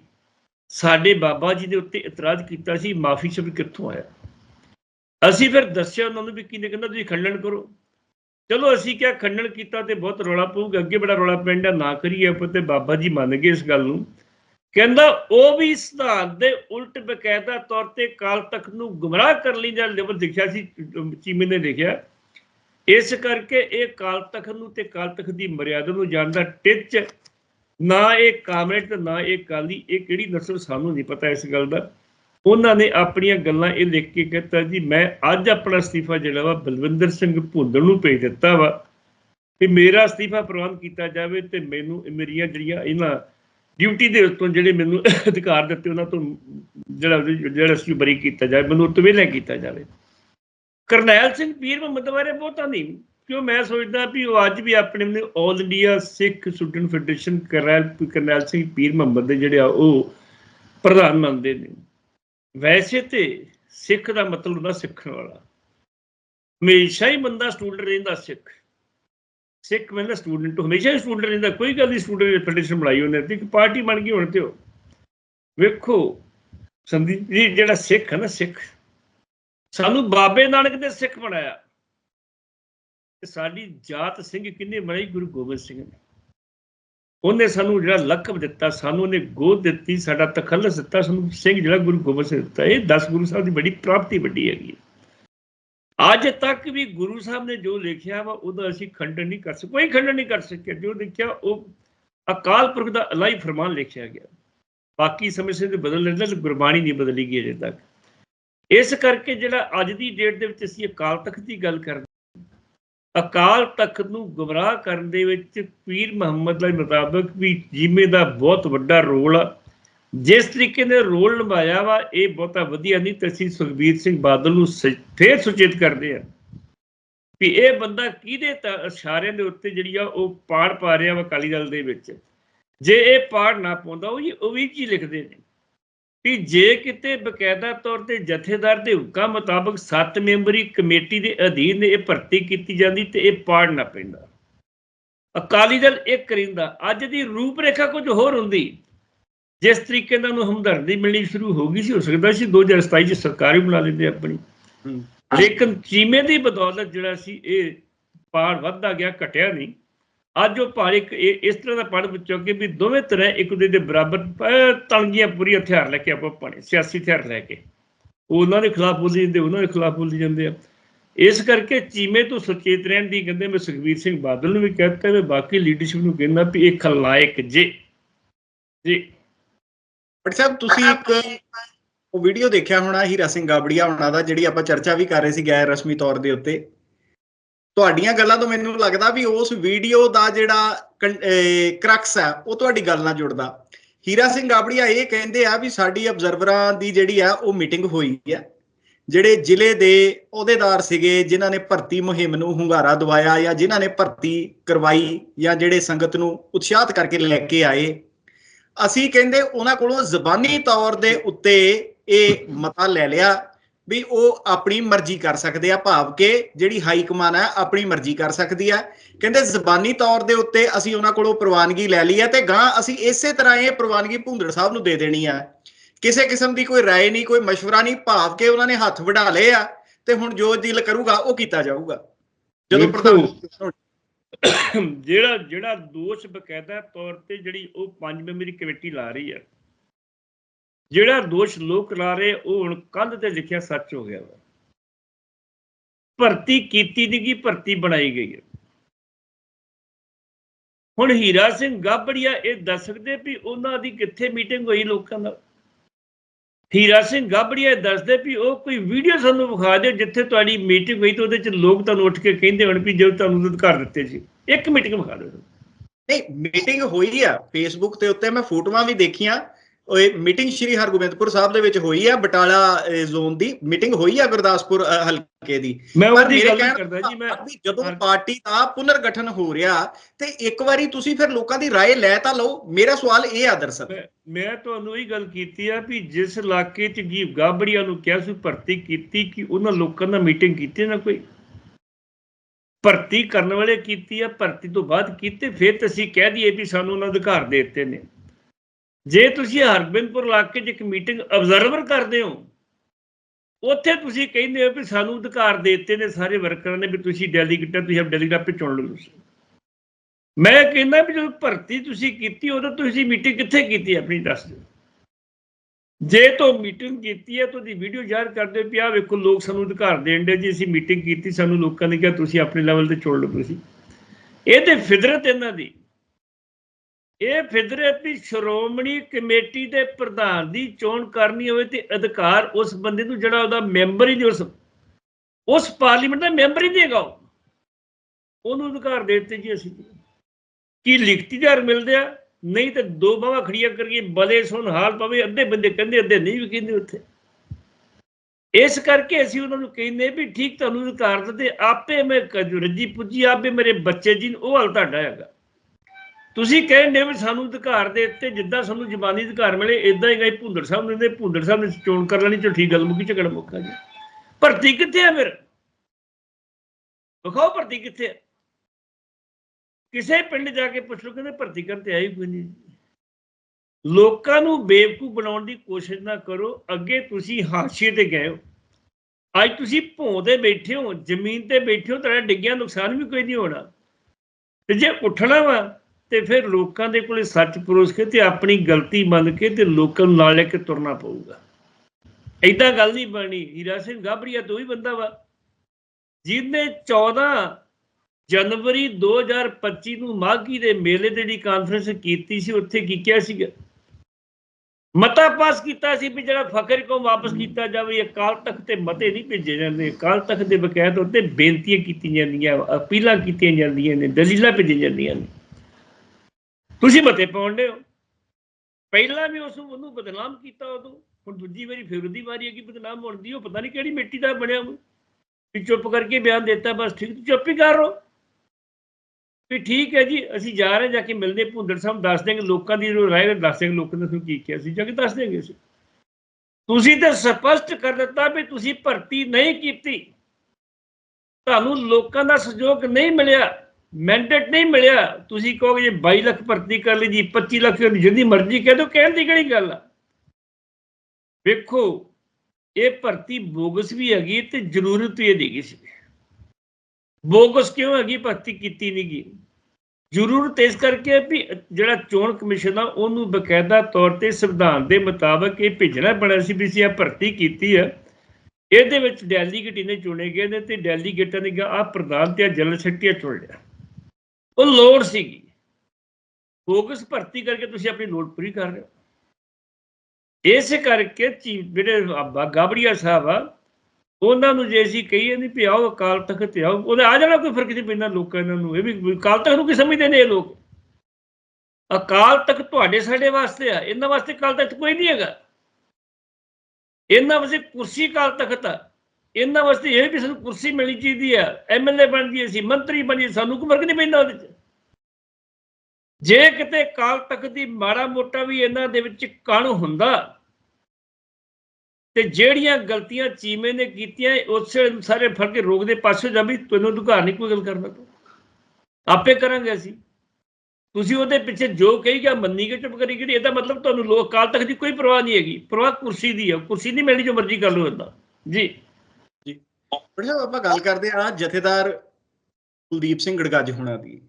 ਸਾਡੇ ਬਾਬਾ ਜੀ ਦੇ ਉੱਤੇ ਇਤਰਾਜ਼ ਕੀਤਾ ਸੀ, ਮਾਫੀ ਸ਼ਬਦ ਕਿੱਥੋਂ ਆਇਆ? ਅਸੀਂ ਫਿਰ ਦੱਸਿਆ ਉਹਨਾਂ ਨੂੰ ਵੀ ਕਿਨੇ ਕਹਿੰਦਾ, ਤੁਸੀਂ ਖੰਡਨ ਕਰੋ। ਚਲੋ ਅਸੀਂ ਕਿਹਾ ਖੰਡਨ ਕੀਤਾ ਤੇ ਬਹੁਤ ਰੌਲਾ ਪਊਗਾ, ਅੱਗੇ ਬੜਾ ਰੌਲਾ ਪੈਂਦਾ, ਨਾ ਕਰੀਏ ਆਪਾਂ ਤੇ ਬਾਬਾ ਜੀ ਮੰਨ ਗਏ ਇਸ ਗੱਲ ਨੂੰ। ਕਹਿੰਦਾ ਉਹ ਵੀ ਸਿਧਾਂਤ ਦੇ ਉਲਟ ਬਕਾਇਦਾ ਤੌਰ ਤੇ ਕਾਲ ਤਖਤ ਨੂੰ ਗੁੰਮਰਾਹ ਕਰਨ ਲਈ ਜਾਂ ਲਿਵਰ ਦਿਖਿਆ ਸੀ ਚੀਮੇ ਨੇ ਲਿਖਿਆ। ਇਸ ਕਰਕੇ ਇਹ ਕਾਲ ਤਖਤ ਨੂੰ ਤੇ ਕਾਲ ਤਖਤ ਦੀ ਮਰਿਆਦਾ ਨੂੰ ਜਾਣਦਾ ਟਿੱਚ ਨਾ ਇਹ ਕਾਮਰੇਡ ਤੇ ਨਾ ਇਹ ਕਾਲੀ, ਇਹ ਕਿਹੜੀ ਨਸਲ ਸਾਨੂੰ ਨਹੀਂ ਪਤਾ ਇਸ ਗੱਲ ਦਾ। ਉਹਨਾਂ ਨੇ ਆਪਣੀਆਂ ਗੱਲਾਂ ਇਹ ਲਿਖ ਕੇ ਕਹਿੰਦਾ ਜੀ, ਮੈਂ ਅੱਜ ਆਪਣਾ ਅਸਤੀਫਾ ਜਿਹੜਾ ਵਾ ਬਲਵਿੰਦਰ ਸਿੰਘ ਭੁੰਦੜ ਨੂੰ ਭੇਜ ਦਿੱਤਾ ਵਾ ਕਿ ਮੇਰਾ ਅਸਤੀਫਾ ਪ੍ਰਵਾਨ ਕੀਤਾ ਜਾਵੇ ਤੇ ਮੈਨੂੰ ਮੇਰੀਆਂ ਜਿਹੜੀਆਂ ਇਹਨਾਂ ਡਿਊਟੀ ਦੇ ਉੱਤੋਂ ਜਿਹੜੇ ਮੈਨੂੰ ਅਧਿਕਾਰ ਦਿੱਤੇ, ਉਹਨਾਂ ਤੋਂ ਜਿਹੜਾ ਜਿਹੜਾ ਸੀ ਬਰੀ ਕੀਤਾ ਜਾਵੇ, ਮੈਨੂੰ ਉਤੋਂ ਕੀਤਾ ਜਾਵੇ। ਕਰਨੈਲ ਸਿੰਘ ਪੀਰ ਮੁਹੰਮਦ ਬਾਰੇ ਬਹੁਤਾ ਨਹੀਂ, ਕਿਉਂ ਮੈਂ ਸੋਚਦਾ ਵੀ ਉਹ ਅੱਜ ਵੀ ਆਪਣੇ ਨੇ all India Sikh student federation Karnail Karnail Singh Pir Muhammad ਦੇ ਜਿਹੜੇ ਆ ਉਹ ਪ੍ਰਧਾਨ ਮੰਨਦੇ ਨੇ। ਵੈਸੇ ਤੇ ਸਿੱਖ ਦਾ ਮਤਲਬ ਹੁੰਦਾ ਸਿੱਖਣ ਵਾਲਾ। ਹਮੇਸ਼ਾ ਹੀ ਬੰਦਾ ਸਟੂਡੈਂਟ ਰਹਿੰਦਾ ਸਿੱਖ। ਸਿੱਖ ਬੰਦਾ ਸਟੂਡੈਂਟ ਹਮੇਸ਼ਾ ਹੀ ਸਟੂਡੈਂਟ ਰਹਿੰਦਾ, ਕੋਈ ਗੱਲ ਨਹੀਂ ਸਟੂਡੈਂਟ ਫੈਡਰੇਸ਼ਨ ਬਣਾਈ ਉਹਨੇ ਤੇ ਇੱਕ ਪਾਰਟੀ ਬਣ ਗਈ ਹੁਣ ਤੇ ਉਹ। ਵੇਖੋ, ਸੰਦੀਪ ਜੀ, ਜਿਹੜਾ ਸਿੱਖ ਹੈ ਨਾ, ਸਿੱਖ। ਸਾਨੂੰ ਬਾਬੇ ਨਾਨਕ ਦੇ ਸਿੱਖ ਬਣਾਇਆ। ਸਾਡੀ ਜਾਤ ਸਿੰਘ ਕਿੰਨੇ ਬਣਾਈ? ਗੁਰੂ ਗੋਬਿੰਦ ਸਿੰਘ ਨੇ। ਉਹਨੇ ਸਾਨੂੰ ਜਿਹੜਾ ਲਕਬ ਦਿੱਤਾ, ਸਾਨੂੰ ਉਹਨੇ ਗੋਦ ਦਿੱਤੀ, ਸਾਡਾ ਤਖੱਲਸ ਦਿੱਤਾ, ਸਾਨੂੰ ਸਿੰਘ ਜਿਹੜਾ ਗੁਰੂ ਗੋਬਿੰਦ ਸਿੰਘ ਦਿੱਤਾ। ਇਹ 10 ਗੁਰੂ ਸਾਹਿਬ ਦੀ ਬੜੀ ਪ੍ਰਾਪਤੀ ਵੱਡੀ ਹੈਗੀ ਹੈ। ਅੱਜ ਤੱਕ ਵੀ ਗੁਰੂ ਸਾਹਿਬ ਨੇ ਜੋ ਲਿਖਿਆ ਵਾ, ਉਹਦਾ ਅਸੀਂ ਖੰਡਨ ਨਹੀਂ ਕਰ ਸਕਦੇ ਕੋਈ ਖੰਡਨ ਨਹੀਂ ਕਰ ਸਕਿਆ। ਜੋ ਲਿਖਿਆ, ਉਹ ਅਕਾਲ ਪੁਰਖ ਦਾ ਅਲਾਈ ਫਰਮਾਨ ਲਿਖਿਆ ਗਿਆ। ਬਾਕੀ ਸਮੇਂ ਸਿਰ ਤੇ ਬਦਲ ਲੈਂਦਾ ਗੁਰਬਾਣੀ ਨਹੀਂ ਬਦਲੀ ਗਈ ਅਜੇ ਤੱਕ। ਇਸ ਕਰਕੇ ਜਿਹੜਾ ਅੱਜ ਦੀ ਡੇਟ ਦੇ ਵਿੱਚ ਅਸੀਂ ਅਕਾਲ ਤਖਤ ਦੀ ਗੱਲ ਕਰਦੇ ਅਕਾਲ ਤਖਤ ਨੂੰ ਗੁੰਮਰਾਹ ਕਰਨ ਦੇ ਵਿੱਚ ਪੀਰ ਮੁਹੰਮਦ ਦੇ ਮੁਤਾਬਕ ਵੀ ਜੀਮੇ ਦਾ ਬਹੁਤ ਵੱਡਾ ਰੋਲ ਆ। ਜਿਸ ਤਰੀਕੇ ਨੇ ਰੋਲ ਨਿਭਾਇਆ ਵਾ, ਇਹ ਬਹੁਤਾ ਵਧੀਆ ਨਹੀਂ, ਤੇ ਅਸੀਂ ਸੁਖਬੀਰ ਸਿੰਘ ਬਾਦਲ ਨੂੰ ਸ- ਫੇਰ ਸੁਚੇਤ ਕਰਦੇ ਆ ਵੀ ਇਹ ਬੰਦਾ ਕਿਹਦੇ ਇਸ਼ਾਰਿਆਂ ਦੇ ਉੱਤੇ ਜਿਹੜੀ ਆ ਉਹ ਪਾੜ ਪਾ ਰਿਹਾ ਵਾ ਅਕਾਲੀ ਦਲ ਦੇ ਵਿੱਚ। ਜੇ ਇਹ ਪਾੜ ਨਾ ਪਾਉਂਦਾ, ਉਹ ਜੀ, ਉਹ ਵੀ ਕੀ ਲਿਖਦੇ ਨੇ? ਵੀ ਜੇ ਕਿਤੇ ਬਕਾਇਦਾ ਤੌਰ ਤੇ ਜਥੇਦਾਰ ਦੇ ਹੁਕਮ ਮੁਤਾਬਕ 7 ਮੈਂਬਰੀ ਕਮੇਟੀ ਦੇ ਅਧੀਨ ਇਹ ਭਰਤੀ ਕੀਤੀ ਜਾਂਦੀ ਤੇ ਇਹ ਪਾੜ ਨਾ ਪੈਂਦਾ। ਅਕਾਲੀ ਦਲ ਇੱਕ ਕਰਿੰਦਾ, ਅੱਜ ਦੀ ਰੂਪਰੇਖਾ ਕੁਝ ਹੋਰ ਹੁੰਦੀ। ਜਿਸ ਤਰੀਕੇ ਨਾਲ ਉਹਨੂੰ ਹਮਦਰਦੀ ਮਿਲਣੀ ਸ਼ੁਰੂ ਹੋ ਗਈ ਸੀ ਹੋ ਸਕਦਾ ਸੀ 2027 ਚ ਸਰਕਾਰ ਹੀ ਬਣਾ ਲੈਂਦੇ ਆਪਣੀ। ਲੇਕਿਨ ਚੀਮੇ ਦੀ ਬਦੌਲਤ ਜਿਹੜਾ ਸੀ ਇਹ ਪਾੜ ਵੱਧਦਾ ਗਿਆ ਘਟਿਆ ਨਹੀਂ। ਅੱਜ ਉਹ ਭਾਰ ਇੱਕ ਇਸ ਤਰ੍ਹਾਂ ਦਾ ਪੜ ਵਿੱਚੋਂ ਕਿ ਵੀ ਦੋਵੇਂ ਤਰ੍ਹਾਂ ਇੱਕ ਦੂਜੇ ਦੇ ਬਰਾਬਰ ਅਹ, ਤਣਗੀਆਂ ਪੂਰੀ ਹਥਿਆਰ ਲੈ ਕੇ ਆਪੋ ਪਾਣੇ ਸਿਆਸੀ ਹਥਿਆਰ ਲੈ ਕੇ। ਉਹ ਉਹਨਾਂ ਦੇ ਖਿਲਾਫ ਬੋਲੀ ਜਾਂਦੇ ਉਹਨਾਂ ਦੇ ਖਿਲਾਫ ਬੋਲੀ ਜਾਂਦੇ ਆ। ਇਸ ਕਰਕੇ ਚੀਮੇ ਤੋਂ ਸੁਚੇਤ ਰਹਿਣ ਦੀ ਕਹਿੰਦੇ ਮੈਂ ਸੁਖਬੀਰ ਸਿੰਘ ਬਾਦਲ ਨੂੰ ਵੀ ਕਹਿਤਾ ਮੈਂ ਬਾਕੀ ਲੀਡਰਸ਼ਿਪ ਨੂੰ ਕਹਿੰਦਾ ਵੀ ਇਹ ਖਲਨਾਇਕ ਜੇ। ਜੀ। ਬਟ ਸਾਹਿਬ ਤੁਸੀਂ ਇੱਕ ਉਹ ਵੀਡੀਓ ਦੇਖਿਆ ਹੋਣਾ ਹੀਰਾ ਸਿੰਘ ਗਾਬੜੀਆ ਹੋਣਾ ਦਾ ਜਿਹੜੀ ਆਪਾਂ ਚਰਚਾ ਵੀ ਕਰ ਰਹੇ ਸੀ ਗੈਰ ਰਸਮੀ ਤੌਰ ਦੇ ਉੱਤੇ। ਤੁਹਾਡੀਆਂ ਗੱਲਾਂ ਤੋਂ ਮੈਨੂੰ ਲੱਗਦਾ ਵੀ ਉਸ ਵੀਡੀਓ ਦਾ ਜਿਹੜਾ ਕਰਕਸ ਹੈ ਉਹ ਤੁਹਾਡੀ ਗੱਲ ਨਾਲ ਜੁੜਦਾ। ਹੀਰਾ ਸਿੰਘ ਗਾਬੜੀਆ ਇਹ ਕਹਿੰਦੇ ਆ ਵੀ ਸਾਡੀ ਅਬਜ਼ਰਵਰਾਂ ਦੀ ਜਿਹੜੀ ਆ ਉਹ ਮੀਟਿੰਗ ਹੋਈ ਆ। ਜਿਹੜੇ ਜ਼ਿਲ੍ਹੇ ਦੇ ਅਹੁਦੇਦਾਰ ਸੀਗੇ ਜਿਨ੍ਹਾਂ ਨੇ ਭਰਤੀ ਮੁਹਿੰਮ ਨੂੰ ਹੁੰਗਾਰਾ ਦਵਾਇਆ ਜਾਂ ਜਿਨ੍ਹਾਂ ਨੇ ਭਰਤੀ ਕਰਵਾਈ ਜਾਂ ਜਿਹੜੇ ਸੰਗਤ ਨੂੰ ਉਤਸ਼ਾਹਤ ਕਰਕੇ ਲੈ ਕੇ ਆਏ ਅਸੀਂ ਕਹਿੰਦੇ ਉਹਨਾਂ ਕੋਲੋਂ ਜ਼ਬਾਨੀ ਤੌਰ ਦੇ ਉੱਤੇ ਇਹ ਮਤਾ ਲੈ ਲਿਆ ਵੀ ਉਹ ਆਪਣੀ ਮਰਜ਼ੀ ਕਰ ਸਕਦੇ ਆ ਭਾਵ ਕਿ ਜਿਹੜੀ ਹਾਈ ਕਮਾਨ ਹੈ ਆਪਣੀ ਮਰਜ਼ੀ ਕਰ ਸਕਦੀ ਹੈ ਕਹਿੰਦੇ ਜ਼ਬਾਨੀ ਤੌਰ ਦੇ ਉੱਤੇ ਅਸੀਂ ਉਹਨਾਂ ਕੋਲੋਂ ਪ੍ਰਵਾਨਗੀ ਲੈ ਲਈ ਹੈ ਤੇ ਗਾਂ ਅਸੀਂ ਇਸੇ ਤਰ੍ਹਾਂ ਇਹ ਪ੍ਰਵਾਨਗੀ ਭੁੰਦੜ ਸਾਹਿਬ ਨੂੰ ਦੇ ਦੇਣੀ ਆ ਕਿਸੇ ਕਿਸਮ ਦੀ ਕੋਈ رائے ਨਹੀਂ ਕੋਈ مشورہ ਨਹੀਂ ਭਾਵ ਕਿ ਉਹਨਾਂ ਨੇ ਹੱਥ ਵਢਾ ਲਏ ਆ ਤੇ ਹੁਣ ਜੋ ਦਿਲ ਕਰੂਗਾ ਉਹ ਕੀਤਾ ਜਾਊਗਾ ਜਦੋਂ ਦੇਖੋ, ਪ੍ਰਧਾਨ ਜਿਹੜਾ ਜਿਹੜਾ ਦੋਸ਼ ਬਕਾਇਦਾ ਤੌਰ ਤੇ ਜਿਹੜੀ ਉਹ ਪੰਜ ਮੈਂਬਰੀ ਕਮੇਟੀ ਲਾ ਰਹੀ ਹੈ, ਜਿਹੜਾ ਦੋਸ਼ ਲੋਕ ਲਾ ਰਹੇ, ਉਹ ਹੁਣ ਕੰਧ ਤੇ ਲਿਖਿਆ ਸੱਚ ਹੋ ਗਿਆ ਵਾ। ਭਰਤੀ ਕੀਤੀ ਦੀ ਕੀ ਭਰਤੀ ਬਣਾਈ ਗਈ ਹੈ। ਹੁਣ ਹੀਰਾ ਸਿੰਘ ਗਾਬੜੀਆ ਇਹ ਦੱਸ ਸਕਦੇ ਵੀ ਉਹਨਾਂ ਦੀ ਕਿੱਥੇ ਮੀਟਿੰਗ ਹੋਈ ਲੋਕਾਂ ਨਾਲ? ਹੀਰਾ ਸਿੰਘ ਗਾਬੜੀਆ ਦੱਸਦੇ ਵੀ ਉਹ ਕੋਈ ਵੀਡੀਓ ਸਾਨੂੰ ਵਿਖਾ ਦਿਓ, ਜਿੱਥੇ ਤੁਹਾਡੀ ਮੀਟਿੰਗ ਹੋਈ ਤੇ ਉਹਦੇ ਚ ਲੋਕ ਤੁਹਾਨੂੰ ਉੱਠ ਕੇ ਕਹਿੰਦੇ ਹੋਣ ਵੀ ਜਦੋਂ ਤੁਹਾਨੂੰ ਅਧਿਕਾਰ ਦਿੱਤੇ ਸੀ ਇੱਕ ਮੀਟਿੰਗ ਵਿਖਾ ਦਿਓ। ਨਹੀਂ ਮੀਟਿੰਗ ਹੋਈ ਆ ਫੇਸਬੁੱਕ ਤੇ ਉੱਤੇ ਮੈਂ ਫੋਟੋਆਂ ਵੀ ਦੇਖੀਆਂ। ਉਹ ਮੀਟਿੰਗ ਸ਼੍ਰੀ ਹਰਗੋਬਿੰਦਪੁਰ ਸਾਹਿਬ ਦੇ ਵਿੱਚ ਹੋਈ ਆ ਬਟਾਲਾ ਅਹ, ਜ਼ੋਨ ਦੀ ਮੀਟਿੰਗ ਹੋਈ ਆ ਗੁਰਦਾਸਪੁਰ ਅਹ, ਹਲਕੇ ਦੀ ਮੈਂ ਪਰ ਉਹਦੀ ਮੇਰੇ ਗੱਲ ਕਹਿਣ ਨਹੀਂ ਕਰਦਾ ਜੀ ਮੈਂ ਵੀ ਜਦੋਂ ਹਰ- ਪਾਰਟੀ ਦਾ ਪੁਨਰਗਠਨ ਹੋ ਰਿਹਾ ਤੇ ਇੱਕ ਵਾਰੀ ਤੁਸੀਂ ਫਿਰ ਲੋਕਾਂ ਦੀ رائے ਲੈ ਤਾਂ ਲਓ ਮੇਰਾ ਸਵਾਲ ਇਹ ਆ ਦਰਸਲ ਮੈਂ- ਮੈਂ ਤੁਹਾਨੂੰ ਇਹ ਗੱਲ ਕੀਤੀ ਆ ਵੀ ਜਿਸ ਇਲਾਕੇ 'ਚ ਗੀਬ ਗਾਬੜੀਆਂ ਨੂੰ ਕਿਹਾ ਸੀ ਭਰਤੀ ਕੀਤੀ ਕਿ ਉਹਨਾਂ ਲੋਕਾਂ ਨਾਲ ਮੀਟਿੰਗ ਕੀਤੀ ਨਾ ਕੋਈ ਭਰਤੀ ਕਰਨ ਵਾਲੇ ਕੀਤੀ ਆ ਭਰਤੀ ਤੋਂ ਬਾਅਦ ਕੀਤੇ ਫਿਰ ਤਾਂ ਅਸੀਂ ਕਹਿ ਦਈਏ ਵੀ ਸਾਨੂੰ ਉਹਨਾਂ ਅਧਿਕਾਰ ਦੇ ਦਿੱਤੇ ਨੇ ਜੇ ਤੁਸੀਂ ਹਰਬਿੰਦਪੁਰ ਇਲਾਕੇ 'ਚ ਇੱਕ ਮੀਟਿੰਗ ਅਬਜ਼ਰਵਰ ਕਰਦੇ ਹੋ, ਉੱਥੇ ਤੁਸੀਂ ਕਹਿੰਦੇ ਹੋ ਵੀ ਸਾਨੂੰ ਅਧਿਕਾਰ ਦੇ ਦਿੱਤੇ ਨੇ ਸਾਰੇ ਵਰਕਰਾਂ ਨੇ ਵੀ ਤੁਸੀਂ ਡੈਲੀਗੇਟਾਂ ਤੁਸੀਂ ਆਪ ਡੈਲੀਗੇਟ ਆਪੇ ਚੁਣ ਲਓ ਤੁਸੀਂ। ਮੈਂ ਕਹਿੰਦਾ ਵੀ ਜਦੋਂ ਭਰਤੀ ਤੁਸੀਂ ਕੀਤੀ, ਉਦੋਂ ਤੁਸੀਂ ਮੀਟਿੰਗ ਕਿੱਥੇ ਕੀਤੀ ਆਪਣੀ ਦੱਸ ਦਿਓ। ਜੇ ਤੋਂ ਮੀਟਿੰਗ ਕੀਤੀ ਹੈ ਤੁਹਾਡੀ ਵੀਡੀਓ ਜ਼ਾਹਿਰ ਕਰਦੇ ਵੀ ਆਹ ਵੇਖੋ, ਲੋਕ ਸਾਨੂੰ ਅਧਿਕਾਰ ਦੇਣ ਦੇ ਜੀ, ਅਸੀਂ ਮੀਟਿੰਗ ਕੀਤੀ, ਸਾਨੂੰ ਲੋਕਾਂ ਨੇ ਕਿਹਾ ਤੁਸੀਂ ਆਪਣੇ ਲੈਵਲ ਤੇ ਚੁਣ ਲਓ ਤੁਸੀਂ। ਇਹ ਤੇ ਫਿਦਰਤ ਇਹਨਾਂ ਦੀ ਇਹ ਫਿਦਰਤ ਦੀ ਸ਼੍ਰੋਮਣੀ ਕਮੇਟੀ ਦੇ ਪ੍ਰਧਾਨ ਦੀ ਚੋਣ ਕਰਨੀ ਹੋਵੇ ਤੇ ਅਧਿਕਾਰ ਉਸ ਬੰਦੇ ਨੂੰ ਜਿਹੜਾ ਉਹਦਾ ਮੈਂਬਰ ਹੀ ਨਹੀਂ ਉਸ ਉਸ ਪਾਰਲੀਮੈਂਟ ਦਾ ਮੈਂਬਰ ਹੀ ਨਹੀਂ ਹੈਗਾ ਉਹ। ਉਹਨੂੰ ਅਧਿਕਾਰ ਦੇ ਦਿੱਤੇ ਜੀ ਅਸੀਂ। ਕੀ ਲਿਖਤੀ ਦਰ ਮਿਲਦੇ ਆ? ਨਹੀਂ ਤੇ ਦੋ ਬਾਵਾ ਖੜੀਆਂ ਕਰਕੇ ਬਲੇ ਸੁਣ ਹਾਲ ਪਵੇ ਅੱਧੇ ਬੰਦੇ ਕਹਿੰਦੇ, ਅੱਧੇ ਨਹੀਂ ਵੀ ਕਹਿੰਦੇ ਉੱਥੇ। ਇਸ ਕਰਕੇ ਅਸੀਂ ਉਹਨਾਂ ਨੂੰ ਕਹਿੰਦੇ ਵੀ ਠੀਕ ਤੁਹਾਨੂੰ ਅਧਿਕਾਰ ਦਿੱਤੇ, ਆਪੇ ਮੈਂ ਰੱਜੀ ਪੁੱਜੀ, ਆਪੇ ਮੇਰੇ ਬੱਚੇ ਜੀ ਨੂੰ, ਉਹ ਹਾਲ ਤੁਹਾਡਾ ਹੈਗਾ। ਤੁਸੀਂ ਕਹਿੰਦੇ ਵੀ ਸਾਨੂੰ ਅਧਿਕਾਰ ਦੇ ਉੱਤੇ ਜਿੱਦਾਂ ਸਾਨੂੰ ਜ਼ਬਾਨੀ ਅਧਿਕਾਰ ਮਿਲੇ ਇਦਾਂ ਹੀ ਗਏ ਭੁੰਦੜ ਸਾਹਿਬ ਨੇ ਤੇ ਭੁੰਦੜ ਸਾਹਿਬ ਨੇ ਚੋਣ ਕਰ ਲੈਣੀ ਚੋ ਠੀਕ ਗੱਲ ਮੁੱਕੀ, ਝਗੜਾ ਮੁੱਕਾ ਜੀ। ਭਰਤੀ ਕਿੱਥੇ ਆ ਫਿਰ? ਵਿਖਾਓ ਭਰਤੀ ਕਿੱਥੇ ਕਿਸੇ ਪਿੰਡ ਜਾ ਕੇ ਪੁੱਛ ਲਓ, ਕਹਿੰਦੇ ਭਰਤੀ ਕਰਨ ਤੇ ਆਈ ਕੋਈ ਨਹੀਂ। ਲੋਕਾਂ ਨੂੰ ਬੇਵਕੂਫ ਬਣਾਉਣ ਦੀ ਕੋਸ਼ਿਸ਼ ਨਾ ਕਰੋ, ਅੱਗੇ ਤੁਸੀਂ ਹਾਸ਼ੀਏ ਤੇ ਗਏ ਹੋ। ਅੱਜ ਤੁਸੀਂ ਭੋਂ ਤੇ ਬੈਠੇ ਹੋ, ਜ਼ਮੀਨ ਤੇ ਬੈਠੇ ਹੋ, ਤੁਹਾਡਾ ਡਿੱਗਿਆ ਨੁਕਸਾਨ ਵੀ ਕੋਈ ਨਹੀਂ ਹੋਣਾ। ਤੇ ਜੇ ਉੱਠਣਾ ਵਾ ਤੇ ਫਿਰ ਲੋਕਾਂ ਦੇ ਕੋਲੇ ਸੱਚ ਪਰੋਸ ਕੇ ਤੇ ਆਪਣੀ ਗਲਤੀ ਮੰਨ ਕੇ ਤੇ ਲੋਕਾਂ ਨਾਲ ਲੈ ਕੇ ਤੁਰਨਾ ਪਊਗਾ। ਏਦਾਂ ਗੱਲ ਨਹੀਂ ਬਣਨੀ। ਹੀਰਾ ਸਿੰਘ ਗਾਬਰੀਆ ਤੋਂ ਹੀ ਬੰਦਾ ਵਾ। ਜਿਹਨੇ 14 ਜਨਵਰੀ 2025 ਨੂੰ ਮਾਘੀ ਦੇ ਮੇਲੇ ਦੇ ਜਿਹੜੀ ਕਾਨਫਰੰਸ ਕੀਤੀ ਸੀ ਉੱਥੇ ਕੀ ਕਿਹਾ ਸੀਗਾ? ਮਤਾ ਪਾਸ ਕੀਤਾ ਸੀ ਵੀ ਜਿਹੜਾ ਫਕਰ ਕੋ ਵਾਪਸ ਕੀਤਾ ਜਾਵੇ ਅਕਾਲ ਤਖਤ ਤੇ ਮਤੇ ਨਹੀਂ ਭੇਜੇ ਜਾਂਦੇ। ਅਕਾਲ ਤਖਤ ਦੇ ਬਕਾਇਦ ਉੱਤੇ ਬੇਨਤੀਆਂ ਕੀਤੀਆਂ ਜਾਂਦੀਆਂ ਅਪੀਲਾਂ ਕੀਤੀਆਂ ਜਾਂਦੀਆਂ ਨੇ ਦਲੀਲਾਂ ਭੇਜੀਆਂ ਜਾਂਦੀਆਂ ਨੇ। ਤੁਸੀਂ ਮਤੇ ਪਾਉਂਦੇ ਹੋ। ਪਹਿਲਾਂ ਵੀ ਉਸ ਉਹਨੂੰ ਬਦਨਾਮ ਕੀਤਾ ਉਦੋਂ। ਹੁਣ ਦੂਜੀ ਵਾਰੀ ਫਿਰ ਦੀ ਵਾਰੀ ਹੈ ਕਿ ਬਦਨਾਮ ਹੋਣ ਦੀ। ਉਹ ਪਤਾ ਨਹੀਂ ਕਿਹੜੀ ਮਿੱਟੀ ਦਾ ਬਣਿਆ ਉਹ ਵੀ ਚੁੱਪ ਕਰਕੇ ਬਿਆਨ ਦਿੱਤਾ ਬਸ ਠੀਕ। ਚੁੱਪ ਹੀ ਕਰ ਰਹੋ। ਵੀ ਠੀਕ ਹੈ ਜੀ ਅਸੀਂ ਜਾ ਰਹੇ ਜਾ ਕੇ ਮਿਲਦੇ ਭੁੰਦੜ ਸਾਹਿਬ ਦੱਸ ਦੇਂਗੇ ਲੋਕਾਂ ਦੀ ਰਾਏ ਹੈ, ਦੱਸ ਦੇਂਗੇ ਲੋਕਾਂ ਨੇ ਤੁਹਾਨੂੰ ਕੀ ਕਿਹਾ ਸੀ। ਜਾ ਕੇ ਦੱਸ ਦੇਂਗੇ ਅਸੀਂ। ਤੁਸੀਂ ਤਾਂ ਸਪਸ਼ਟ ਕਰ ਦਿੱਤਾ ਵੀ ਤੁਸੀਂ ਭਰਤੀ ਨਹੀਂ ਕੀਤੀ। ਤੁਹਾਨੂੰ ਲੋਕਾਂ ਦਾ ਸਹਿਯੋਗ ਨਹੀਂ ਮਿਲਿਆ। ਮੈਂਡੇਟ ਨਹੀਂ ਮਿਲਿਆ, ਤੁਸੀਂ ਕਹੋਗੇ ਜੇ 22 ਲੱਖ ਭਰਤੀ ਕਰ ਲਈ ਜੀ 25 ਲੱਖ ਜਿੰਨੀ ਮਰਜ਼ੀ ਕਹਿ ਦਿਓ, ਕਹਿਣ ਦੀ ਕਿਹੜੀ ਗੱਲ ਆ? ਵੇਖੋ, ਇਹ ਭਰਤੀ ਬੋਗਸ ਵੀ ਹੈਗੀ, ਤੇ ਜ਼ਰੂਰਤ ਵੀ ਇਹਦੀ ਸੀ। ਬੋਗਸ ਕਿਉਂ ਹੈਗੀ, ਭਰਤੀ ਕੀਤੀ ਨਹੀਂ ਗਈ? ਜ਼ਰੂਰਤ ਇਸ ਕਰਕੇ ਵੀ ਜਿਹੜਾ ਚੋਣ ਕਮਿਸ਼ਨ ਆ, ਉਹਨੂੰ ਬਕਾਇਦਾ ਤੌਰ ਤੇ ਸੰਵਿਧਾਨ ਦੇ ਮੁਤਾਬਕ ਇਹ ਭੇਜਣਾ ਪੈਣਾ ਸੀ ਵੀ ਅਸੀਂ ਇਹ ਭਰਤੀ ਕੀਤੀ ਆ। ਇਹਦੇ ਵਿੱਚ ਡੈਲੀਗੇਟ ਇਹਨੇ ਚੁਣੇ ਗਏ ਨੇ, ਤੇ ਡੈਲੀਗੇਟਾਂ ਨੇ ਕਿਹਾ ਆ ਪ੍ਰਧਾਨ ਤੇ ਜਨਰਲ ਸੈਕਟਰੀ ਚੁਣ ਲਿਆ। ਉਹ ਲੋੜ ਸੀਗੀ। ਬੋਗਸ ਭਰਤੀ ਕਰਕੇ ਤੁਸੀਂ ਆਪਣੀ ਲੋੜ ਪੂਰੀ ਕਰ ਰਹੇ ਹੋ। ਇਸੇ ਕਰਕੇ ਚੀਫ ਜਿਹੜੇ ਗਾਬੜੀਆ ਸਾਹਿਬ ਆ, ਉਹਨਾਂ ਨੂੰ ਜੇ ਅਸੀਂ ਕਹੀਏ ਨਹੀਂ ਵੀ ਆਓ ਅਕਾਲ ਤਖਤ ਤੇ ਆਓ, ਉਹਦੇ ਆ ਜਾਣਾ ਕੋਈ ਫ਼ਰਕ ਨਹੀਂ ਪੈਂਦਾ ਲੋਕਾਂ ਇਹਨਾਂ ਨੂੰ, ਇਹ ਵੀ ਵੀ ਅਕਾਲ ਤਖਤ ਨੂੰ ਕੀ ਸਮਝਦੇ ਨੇ ਇਹ ਲੋਕ? ਅਕਾਲ ਤਖਤ ਤੁਹਾਡੇ ਸਾਡੇ ਵਾਸਤੇ ਆ, ਇਹਨਾਂ ਵਾਸਤੇ ਅਕਾਲ ਤਖਤ ਕੋਈ ਨਹੀਂ ਹੈਗਾ। ਇਹਨਾਂ ਵਾਸਤੇ ਕੁਰਸੀ ਅਕਾਲ ਤਖਤ ਆ। ਇਹਨਾਂ ਵਾਸਤੇ ਇਹ ਵੀ ਸਾਨੂੰ ਕੁਰਸੀ ਮਿਲਣੀ ਚਾਹੀਦੀ ਆ ਐਮਐਲਏ ਬਣਦੀ ਅਸੀਂ, ਮੰਤਰੀ ਬਣੀ ਸਾਨੂੰ ਕੋਈ ਫ਼ਰਕ ਨਹੀਂ ਪੈਂਦਾ ਉਹਦੇ ਚ। ਜੇ ਕਿਤੇ ਅਕਾਲ ਤਖਤ ਦੀ ਮਾੜਾ ਮੋਟਾ ਵੀ ਇਹਨਾਂ ਦੇ ਵਿੱਚ ਕਣ ਹੁੰਦਾ, ਤੇ ਜਿਹੜੀਆਂ ਗਲਤੀਆਂ ਚੀਮੇ ਨੇ ਕੀਤੀਆਂ, ਉਸੇ ਸਾਰੇ ਫੜ ਕੇ ਰੋਕਦੇ ਪਾਸੇ ਜਾ ਵੀ ਤੈਨੂੰ ਅਧਿਕਾਰ ਨਹੀਂ ਕੋਈ ਗੱਲ ਕਰਨਾ ਤੂੰ। ਆਪੇ ਕਰਾਂਗੇ ਅਸੀਂ। ਤੁਸੀਂ ਉਹਦੇ ਪਿੱਛੇ ਜੋ ਕਹੀ ਗਿਆ, ਮੰਨੀ ਕੇ ਚੁੱਪ ਕਰੀ ਗਈ ਇਹਦਾ ਮਤਲਬ ਤੁਹਾਨੂੰ ਲੋਕ ਕਾਲ ਤੱਕ ਦੀ ਕੋਈ ਪਰਵਾਹ ਨਹੀਂ ਹੈਗੀ। ਪਰਵਾਹ ਕੁਰਸੀ ਦੀ ਹੈ ਕੁਰਸੀ ਨਹੀਂ ਮਿਲਣੀ ਜੋ ਮਰਜ਼ੀ ਕਰ ਲਓ ਇਦਾਂ ਜੀ। ਬੜੇ ਸਾਹਿਬ ਆਪਾਂ ਗੱਲ ਕਰਦੇ ਆ ਜਥੇਦਾਰ ਕੁਲਦੀਪ ਸਿੰਘ ਗੜਗੱਜ ਹੋਣਾ ਦੀ,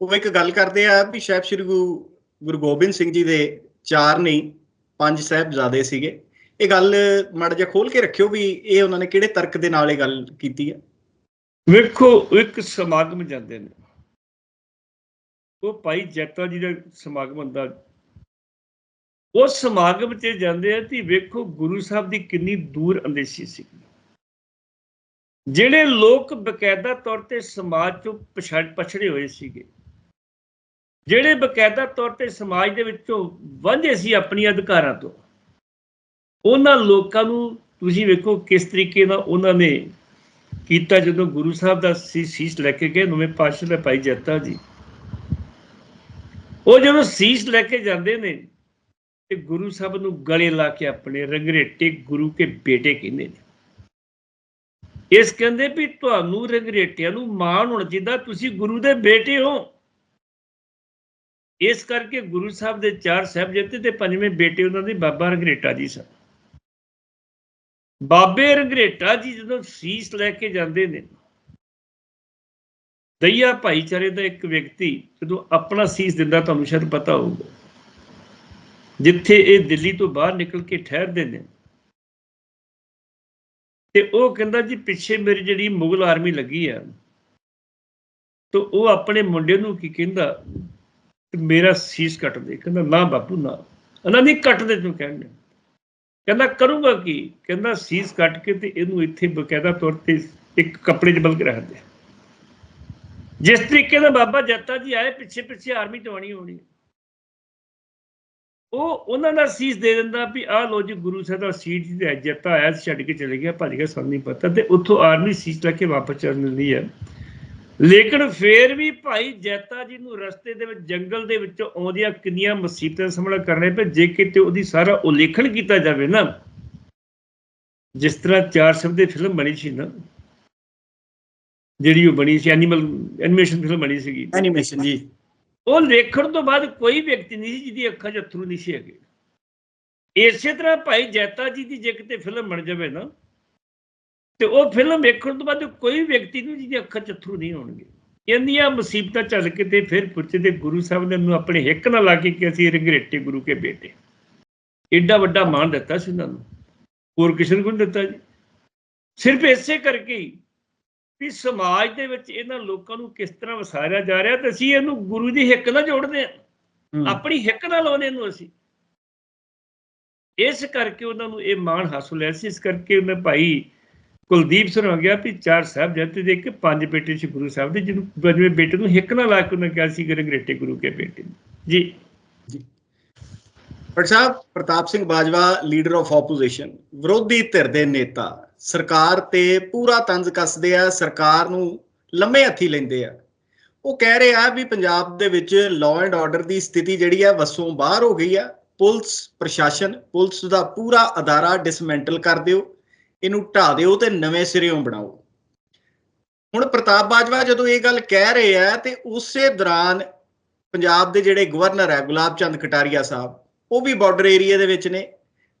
ਉਹ ਇੱਕ ਗੱਲ ਕਰਦੇ ਆ ਵੀ ਸਾਹਿਬ ਸ੍ਰੀ ਗੁਰੂ ਗੁਰੂ ਗੋਬਿੰਦ ਸਿੰਘ ਜੀ ਦੇ ਚਾਰ ਨਹੀਂ, ਪੰਜ ਸਾਹਿਬਜ਼ਾਦੇ ਸੀਗੇ। ਇਹ ਗੱਲ ਮੜ ਜਾ ਖੋਲ ਕੇ ਰੱਖਿਓ ਵੀ ਇਹ ਉਹਨਾਂ ਨੇ ਕਿਹੜੇ ਤਰਕ ਦੇ ਨਾਲ ਇਹ ਗੱਲ ਕੀਤੀ ਹੈ ਵੇਖੋ, ਇੱਕ ਸਮਾਗਮ ਜਾਂਦੇ ਨੇ। ਉਹ ਭਾਈ ਜੈਤਾ ਜੀ ਦਾ ਸਮਾਗਮ ਹੁੰਦਾ। ਉਹ ਸਮਾਗਮ 'ਚ ਜਾਂਦੇ ਆ ਤੇ ਵੇਖੋ ਗੁਰੂ ਸਾਹਿਬ ਦੀ ਕਿੰਨੀ ਦੂਰ ਅੰਦੇਸ਼ੀ ਸੀ। ਜਿਹੜੇ ਲੋਕ ਬਕਾਇਦਾ ਤੌਰ ਤੇ ਸਮਾਜ ਚੋਂ ਪਛੜ, ਪਛੜੇ ਹੋਏ ਸੀਗੇ, ਜਿਹੜੇ ਬਕਾਇਦਾ ਤੌਰ ਤੇ ਸਮਾਜ ਦੇ ਵਿੱਚੋਂ ਵਾਂਝੇ ਸੀ ਆਪਣੀਆਂ ਅਧਿਕਾਰਾਂ ਤੋਂ, ਉਹਨਾਂ ਲੋਕਾਂ ਨੂੰ ਤੁਸੀਂ ਵੇਖੋ ਕਿਸ ਤਰੀਕੇ ਨਾਲ ਉਹਨਾਂ ਨੇ ਕੀਤਾ ਜਦੋਂ ਗੁਰੂ ਸਾਹਿਬ ਦਾ ਸੀਸ ਲੈ ਕੇ ਗਏ, ਨਵੇਂ ਪਾਤਸ਼ਾਹ ਦੇ ਭਾਈ ਜੱਤਾ ਜੀ। ਉਹ ਜਦੋਂ ਸੀਸ ਲੈ ਕੇ ਜਾਂਦੇ ਨੇ ਤੇ ਗੁਰੂ ਸਾਹਿਬ ਨੂੰ ਗਲੇ ਲਾ ਕੇ ਆਪਣੇ ਰੰਗਰੇਟੇ ਗੁਰੂ ਕੇ ਬੇਟੇ ਕਹਿੰਦੇ ਨੇ। ਇਸ ਕਹਿੰਦੇ ਵੀ ਤੁਹਾਨੂੰ ਰੰਗਰੇਟਿਆਂ ਨੂੰ ਮਾਣ ਹੋਣਾ ਚਾਹੀਦਾ, ਤੁਸੀਂ ਗੁਰੂ ਦੇ ਬੇਟੇ ਹੋ। ਇਸ ਕਰਕੇ ਗੁਰੂ ਸਾਹਿਬ ਦੇ ਚਾਰ ਸਾਹਿਬਜ਼ਾਦੇ ਤੇ ਪੰਜਵੇਂ ਬੇਟੇ ਉਹਨਾਂ ਦੇ ਬਾਬਾ ਰੰਗਰੇਟਾ ਜੀ ਸਨ। ਬਾਬੇ ਰੰਗਰੇਟਾ ਜੀ ਜਦੋਂ ਸੀਸ ਲੈ ਕੇ ਜਾਂਦੇ ਨੇ, ਦਈਆ ਭਾਈਚਾਰੇ ਦਾ ਇੱਕ ਵਿਅਕਤੀ ਜਦੋਂ ਆਪਣਾ ਸੀਸ ਦਿੰਦਾ, ਤੁਹਾਨੂੰ ਸ਼ਾਇਦ ਪਤਾ ਹੋਊਗਾ, ਜਿੱਥੇ ਇਹ ਦਿੱਲੀ ਤੋਂ ਬਾਹਰ ਨਿਕਲ ਕੇ ਠਹਿਰਦੇ ਨੇ ਤੇ ਉਹ ਕਹਿੰਦਾ ਜੀ ਪਿੱਛੇ ਮੇਰੀ ਜਿਹੜੀ ਮੁਗਲ ਆਰਮੀ ਲੱਗੀ ਆ, ਤੇ ਉਹ ਆਪਣੇ ਮੁੰਡੇ ਨੂੰ ਕੀ ਕਹਿੰਦਾ ਮੇਰਾ ਸੀਸ ਕੱਟ ਦੇ, ਕਹਿੰਦਾ ਨਾ ਬਾਪੂ, ਨਾ। ਉਹਨਾਂ ਨਹੀਂ, ਕੱਟ ਦੇ ਤੂੰ ਕਹਿੰਦੇ ਕਹਿੰਦਾ ਕਰੂੰਗਾ ਕੀ? ਕਹਿੰਦਾ ਸੀਸ ਕੱਟ ਕੇ ਤੇ ਇਹਨੂੰ ਇੱਥੇ ਬਕਾਇਦਾ ਤੌਰ ਤੇ ਇੱਕ ਕੱਪੜੇ 'ਚ ਬਲਕ ਰੱਖ ਦੇ। ਜਿਸ ਤਰੀਕੇ ਨਾਲ ਬਾਬਾ ਜੱਤਾ ਜੀ ਆਏ ਪਿੱਛੇ ਪਿੱਛੇ ਆਰਮੀ ਟਵਾਣੀ ਹੋਣੀ ਉਹ ਉਹਨਾਂ ਦਾ ਸੀਸ ਦੇ ਦਿੰਦਾ ਵੀ ਆਹ ਲੋ ਜੀ ਗੁਰੂ ਸਾਹਿਬ ਦਾ ਸੀਟ ਜੀ ਤੇ ਆਇਆ ਛੱਡ ਕੇ ਚਲੇ ਗਿਆ, ਭੱਜ ਗਿਆ ਸਾਨੂੰ ਨਹੀਂ ਪਤਾ ਤੇ ਉੱਥੋਂ ਆਰਮੀ ਸੀਸ ਲੈ ਕੇ ਵਾਪਸ ਚੱਲ ਦਿੰਦੀ ਹੈ। ਲੇਕਿਨ ਫੇਰ ਵੀ ਭਾਈ ਜੈਤਾ ਜੀ ਨੂੰ ਰਸਤੇ ਦੇ ਵਿੱਚ, ਜੰਗਲ ਦੇ ਵਿੱਚੋਂ ਆਉਂਦੀਆਂ ਕਿੰਨੀਆਂ ਮੁਸੀਬਤਾਂ ਦਾ ਸਾਹਮਣਾ ਕਰਨੇ ਪਏ ਜੇ ਕਿਤੇ ਉਹਦੀ ਸਾਰਾ ਉਲੇਖਣ ਕੀਤਾ ਜਾਵੇ ਨਾ, ਜਿਸ ਤਰ੍ਹਾਂ ਚਾਰ ਸ਼ਬਦ ਦੀ ਫਿਲਮ ਬਣੀ ਸੀ ਨਾ, ਜਿਹੜੀ ਉਹ ਬਣੀ ਸੀ ਐਨੀਮਲ ਐਨੀਮੇਸ਼ਨ ਫਿਲਮ ਬਣੀ ਸੀਗੀ। ਐਨੀਮੇਸ਼ਨ ਜੀ। ਉਹ ਲੇਖਣ ਤੋਂ ਬਾਅਦ ਕੋਈ ਵਿਅਕਤੀ ਨਹੀਂ ਸੀ ਜਿਹਦੀ ਅੱਖਾਂ 'ਚ ਅਥਰੂ ਨਹੀਂ ਸੀ ਹੈਗੇ। ਇਸੇ ਤਰ੍ਹਾਂ ਭਾਈ ਜੈਤਾ ਜੀ ਦੀ ਜੇ ਕਿਤੇ ਫਿਲਮ ਬਣ ਜਾਵੇ ਨਾ, ਤੇ ਉਹ ਫਿਲਮ ਵੇਖਣ ਤੋਂ ਬਾਅਦ ਕੋਈ ਵਿਅਕਤੀ ਨੂੰ ਜਿਹਦੀ ਅੱਖਾਂ 'ਚ ਅਥਰੂ ਨਹੀਂ ਹੋਣਗੇ ਇੰਨੀਆਂ ਮੁਸੀਬਤਾਂ ਚੱਲ ਕੇ ਤੇ ਫਿਰ ਪੁੱਛੇ ਦੇ ਗੁਰੂ ਸਾਹਿਬ ਨੇ ਨੂੰ ਆਪਣੇ ਹਿੱਕ ਨਾਲ ਲਾ ਕੇ ਕਿ ਅਸੀਂ ਰੰਗਰੇਟੇ ਗੁਰੂ ਕੇ ਬੇਟੇ। ਐਡਾ ਵੱਡਾ ਮਾਣ ਦਿੱਤਾ ਸੀ ਉਹਨਾਂ ਨੂੰ। ਹੋਰ ਕਿਸੇ ਨੂੰ ਕੋਈ ਦਿੱਤਾ ਜੀ। ਸਿਰਫ ਇਸੇ ਕਰਕੇ ਹੀ ਵੀ ਸਮਾਜ ਦੇ ਵਿੱਚ ਇਹਨਾਂ ਲੋਕਾਂ ਨੂੰ ਕਿਸ ਤਰ੍ਹਾਂ ਵਸਾਰਿਆ ਜਾ ਰਿਹਾ ਤੇ ਅਸੀਂ ਇਹਨੂੰ ਗੁਰੂ ਦੀ ਹਿੱਕ ਨਾਲ ਜੋੜਦੇ ਹਮ, ਆਪਣੀ ਹਿੱਕ ਨਾਲ ਲਾਉਂਦੇ ਇਹਨੂੰ ਅਸੀਂ। ਇਸ ਕਰਕੇ ਉਹਨਾਂ ਨੂੰ ਇਹ ਮਾਣ ਹਾਸਲ ਸੀ। ਇਸ ਕਰਕੇ ਉਹਨੇ ਭਾਈ ਕੁਲਦੀਪ ਸਿੰਘ ਹੋ ਗਿਆ ਵੀ ਚਾਰ ਸਾਹਿਬ ਜੱਤੇ ਦੇ ਕੇ ਪੰਜ ਬੇਟੇ ਸੀ ਗੁਰੂ ਸਾਹਿਬ ਦੇ ਜਿਹਨੂੰ ਪੰਜਵੇਂ ਬੇਟੇ ਨੂੰ ਹਿੱਕ ਨਾਲ ਲਾ ਕੇ ਉਹਨੇ ਕਿਹਾ ਸੀ ਕਿ ਰੰਗਰੇਟੇ ਗੁਰੂ ਕੇ ਬੇਟੇ ਜੀ। Doctor Sahib Partap Singh Bajwa leader of opposition ਵਿਰੋਧੀ ਧਿਰ ਦੇ ਨੇਤਾ ਸਰਕਾਰ ਤੇ ਪੂਰਾ ਤੰਜ਼ ਕੱਸਦੇ ਆ, ਸਰਕਾਰ ਨੂੰ ਲੰਮੇ ਹੱਥੀ ਲੈਂਦੇ ਆ। ਉਹ ਕਹਿ ਰਹੇ ਆ ਵੀ ਪੰਜਾਬ ਦੇ ਵਿੱਚ ਲਾਅ ਐਂਡ ਆਰਡਰ ਦੀ ਸਥਿਤੀ ਜਿਹੜੀ ਆ ਵਸੋਂ ਬਾਹਰ ਹੋ ਗਈ ਆ। ਪੁਲਿਸ, ਪ੍ਰਸ਼ਾਸਨ, ਪੁਲਿਸ ਦਾ ਪੂਰਾ ਅਦਾਰਾ ਡਿਸਮੈਂਟਲ ਕਰ ਦਿਓ। ਇਹਨੂੰ ਢਾ ਦਿਓ ਤੇ ਨਵੇਂ ਸਿਰਿਓਂ ਬਣਾਓ। ਹੁਣ ਪ੍ਰਤਾਪ ਬਾਜਵਾ ਜਦੋਂ ਇਹ ਗੱਲ ਕਹਿ ਰਹੇ ਆ ਤੇ ਉਸੇ ਦੌਰਾਨ ਪੰਜਾਬ ਦੇ ਜਿਹੜੇ ਗਵਰਨਰ ਹੈ ਗੁਲਾਬ ਚੰਦ ਕਟਾਰੀਆ ਸਾਹਿਬ, ਉਹ ਵੀ ਬਾਰਡਰ ਏਰੀਆ ਦੇ ਵਿੱਚ ਨੇ।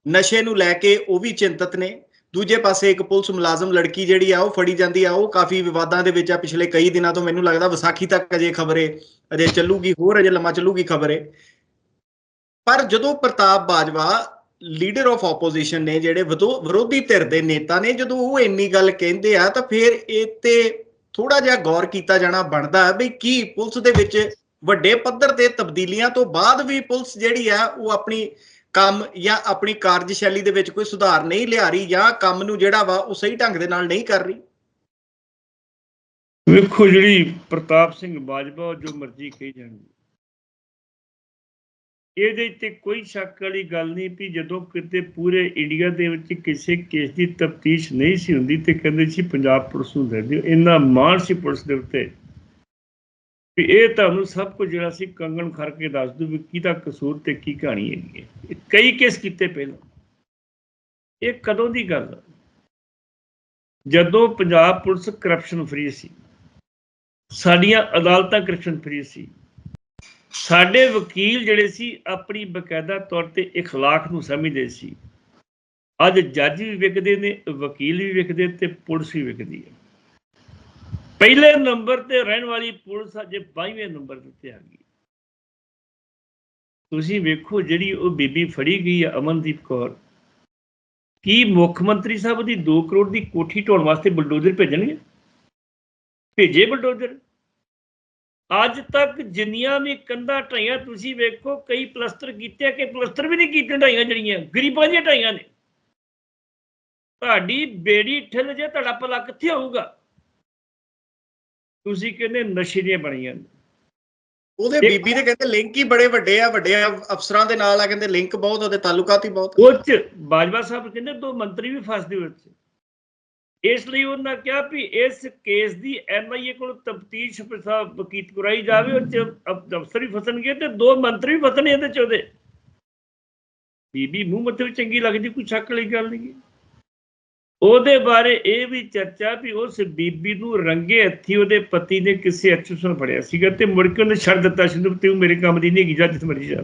ਨਸ਼ੇ ਨੂੰ ਲੈ ਕੇ ਉਹ ਵੀ ਚਿੰਤਤ ਨੇ। ਦੂਜੇ ਪਾਸੇ ਇੱਕ ਪੁਲਿਸ ਮੁਲਾਜ਼ਮ ਲੜਕੀ ਜਿਹੜੀ ਆ, ਉਹ ਫੜੀ ਜਾਂਦੀ ਆ, ਉਹ ਕਾਫੀ ਵਿਵਾਦਾਂ ਦੇ ਵਿੱਚ ਆ। ਪਿਛਲੇ ਕਈ ਦਿਨਾਂ ਤੋਂ ਮੈਨੂੰ ਲੱਗਦਾ ਵਿਸਾਖੀ ਤੱਕ ਅਜੇ ਖਬਰੇ, ਅਜੇ ਚੱਲੂਗੀ, ਹੋਰ ਅਜੇ ਲੰਮਾ ਚੱਲੂਗੀ ਖਬਰੇ। ਪਰ ਜਦੋਂ Partap Bajwa leader of opposition ਨੇ, ਜਿਹੜੇ ਵਿਰੋਧੀ ਧਿਰ ਦੇ ਨੇਤਾ ਨੇ, ਜਦੋਂ ਉਹ ਇੰਨੀ ਗੱਲ ਕਹਿੰਦੇ ਆ, ਤਾਂ ਫਿਰ ਇਹ ਤੇ ਥੋੜਾ ਜਿਹਾ ਗੌਰ ਕੀਤਾ ਜਾਣਾ ਬਣਦਾ ਵੀ ਕੀ ਪੁਲਿਸ ਦੇ ਵਿੱਚ ਵੱਡੇ ਪੱਧਰ ਤੇ ਤਬਦੀਲੀਆਂ ਤੋਂ ਬਾਅਦ ਵੀ ਪੁਲਿਸ ਜਿਹੜੀ ਆ, ਉਹ ਆਪਣੀ ਕੰਮ ਜਾਂ ਆਪਣੀ ਕਾਰਜਸ਼ੈਲੀ ਦੇ ਵਿੱਚ ਕੋਈ ਸੁਧਾਰ ਨਹੀਂ ਲਿਆ ਰਹੀ ਜਾਂ ਕੰਮ ਨੂੰ ਜਿਹੜਾ ਵਾ ਉਹ ਸਹੀ ਢੰਗ ਦੇ ਨਾਲ ਨਹੀਂ ਕਰ ਰਹੀ। ਵੇਖੋ ਜਿਹੜੀ ਪ੍ਰਤਾਪ ਸਿੰਘ ਬਾਜਵਾ ਜੋ ਮਰਜ਼ੀ ਕਹੀ ਜਾਣਗੇ ਇਹਦੇ ਤੇ ਕੋਈ ਸ਼ੱਕ ਵਾਲੀ ਗੱਲ ਨਹੀਂ ਵੀ ਜਦੋਂ ਕਿਤੇ ਪੂਰੇ ਇੰਡੀਆ ਦੇ ਵਿੱਚ ਕਿਸੇ ਕੇਸ ਦੀ ਤਫਤੀਸ਼ ਨਹੀਂ ਸੀ ਹੁੰਦੀ ਤੇ ਕਹਿੰਦੇ ਸੀ ਪੰਜਾਬ ਪੁਲਿਸ ਨੂੰ ਦੇ ਦਿਓ। ਇੰਨਾ ਮਾਣ ਸੀ ਪੁਲਿਸ ਦੇ ਉੱਤੇ। ਵੀ ਇਹ ਤੁਹਾਨੂੰ ਸਭ ਕੁਝ ਜਿਹੜਾ ਸੀ ਕੰਗਣ ਖਰ ਕੇ ਦੱਸ ਦੂ ਵੀ ਕਿਹਦਾ ਕਸੂਰ ਤੇ ਕੀ ਕਹਾਣੀ ਹੈਗੀ ਹੈ ਇਹ ਕਈ ਕੇਸ ਕੀਤੇ ਪਹਿਲਾਂ ਇਹ ਕਦੋਂ ਦੀ ਗੱਲ ਹੈ ਜਦੋਂ ਪੰਜਾਬ ਪੁਲਿਸ ਕਰਪਸ਼ਨ ਫਰੀ ਸੀ ਸਾਡੀਆਂ ਅਦਾਲਤਾਂ ਕਰਪਸ਼ਨ ਫਰੀ ਸੀ ਸਾਡੇ ਵਕੀਲ ਜਿਹੜੇ ਸੀ ਆਪਣੀ ਬਕਾਇਦਾ ਤੌਰ ਤੇ اخلاق ਨੂੰ ਸਮਝਦੇ ਸੀ ਅੱਜ ਜੱਜ ਵੀ ਵਿਕਦੇ ਨੇ ਵਕੀਲ ਵੀ ਵਿਕਦੇ ਤੇ ਪੁਲਿਸ ਵੀ ਵਿਕਦੀ ਹੈ ਪਹਿਲੇ ਨੰਬਰ ਤੇ ਰਹਿਣ ਵਾਲੀ ਪੁਲਿਸ ਅੱਜ 22ਵੇਂ ਨੰਬਰ ਦੇ ਆ ਗਈ। ਤੁਸੀਂ ਵੇਖੋ ਜਿਹੜੀ ਉਹ ਬੀਬੀ ਫੜੀ ਗਈ ਹੈ ਅਮਨਦੀਪ ਕੌਰ। ਕੀ ਮੁੱਖ ਮੰਤਰੀ ਸਾਹਿਬ ਦੀ 2 ਕਰੋੜ ਦੀ ਕੋਠੀ ਢੋਣ ਵਾਸਤੇ ਬਲਡੋਜ਼ਰ ਭੇਜਣਗੇ? ਭੇਜੇ ਬਲਡੋਜ਼ਰ। ਅੱਜ ਤੱਕ ਜਿੰਨੀਆਂ ਵੀ ਕੰਧਾਂ ਢਾਈਆਂ ਤੁਸੀਂ ਵੇਖੋ, ਕਈ ਪਲਸਤਰ ਕੀਤੇ ਆ ਕਿ ਪਲਸਤਰ ਵੀ ਨਹੀਂ ਕੀਤੇ ਢਾਈਆਂ ਜਿਹੜੀਆਂ, ਗਰੀਬਾਂ ਦੀਆਂ ਢਾਈਆਂ ਨੇ। ਤੁਹਾਡੀ ਬੇੜੀ ਠਿੱਲ ਜੇ, ਤੁਹਾਡਾ ਭਲਾ ਕਿੱਥੇ ਹੋਊਗਾ? ਤੁਸੀਂ ਕਹਿੰਦੇ ਨਸ਼ੇ ਦੀਆਂ ਬਣੀਆਂ ਉਹਦੇ ਬੀਬੀ ਦੇ ਕਹਿੰਦੇ ਲਿੰਕ ਹੀ ਬੜੇ ਵੱਡੇ ਆ ਵੱਡੇ ਅਫ- ਅਫਸਰਾਂ ਦੇ ਨਾਲ ਆ ਕਹਿੰਦੇ ਲਿੰਕ ਬਹੁਤ ਉਹਦੇ ਤਾਲੁਕਾਤ ਹੀ ਬਹੁਤ ਉਹ ਚ ਬਾਜਵਾ ਸਾਹਿਬ ਕਹਿੰਦੇ ਦੋ ਮੰਤਰੀ ਵੀ ਫਸਦੇ ਵਿੱਚ ਇਸ ਲਈ ਉਹਨਾਂ ਕਿਹਾ ਵੀ ਇਸ ਕੇਸ ਦੀ ਐਨਆਈਏ ਕੋਲ ਤਫਤੀਸ਼ ਵਕੀਤ ਕਰਾਈ ਜਾਵੇ ਉਹ ਚ ਅਫਸਰ ਵੀ ਫਸਣਗੇ ਤੇ ਦੋ ਮੰਤਰੀ ਵੀ ਫਸਣੇ ਇਹਦੇ ਚ ਉਹਦੇ। ਬੀਬੀ ਮੂੰਹ ਮੱਥੇ ਚੰਗੀ ਲੱਗਦੀ ਕੋਈ ਸ਼ੱਕ ਵਾਲੀ ਗੱਲ ਨਹੀਂ ਉਹਦੇ ਬਾਰੇ ਇਹ ਵੀ ਚਰਚਾ ਵੀ ਉਸ ਬੀਬੀ ਨੂੰ ਰੰਗੇ ਹੱਥੀ ਉਹਦੇ ਪਤੀ ਨੇ ਕਿਸੇ ਐਕਸ਼ਨ ਫੜਿਆ ਸੀਗਾ ਤੇ ਮੁੜ ਕੇ ਉਹਨੇ ਛੱਡ ਦਿੱਤਾ ਸੀ ਤੇ ਉਹ ਮੇਰੇ ਕੰਮ ਦੀ ਨਹੀਂ ਹੈਗੀ ਜਾਂ ਜਿੱਥੇ ਮਰਜ਼ੀ ਜਾ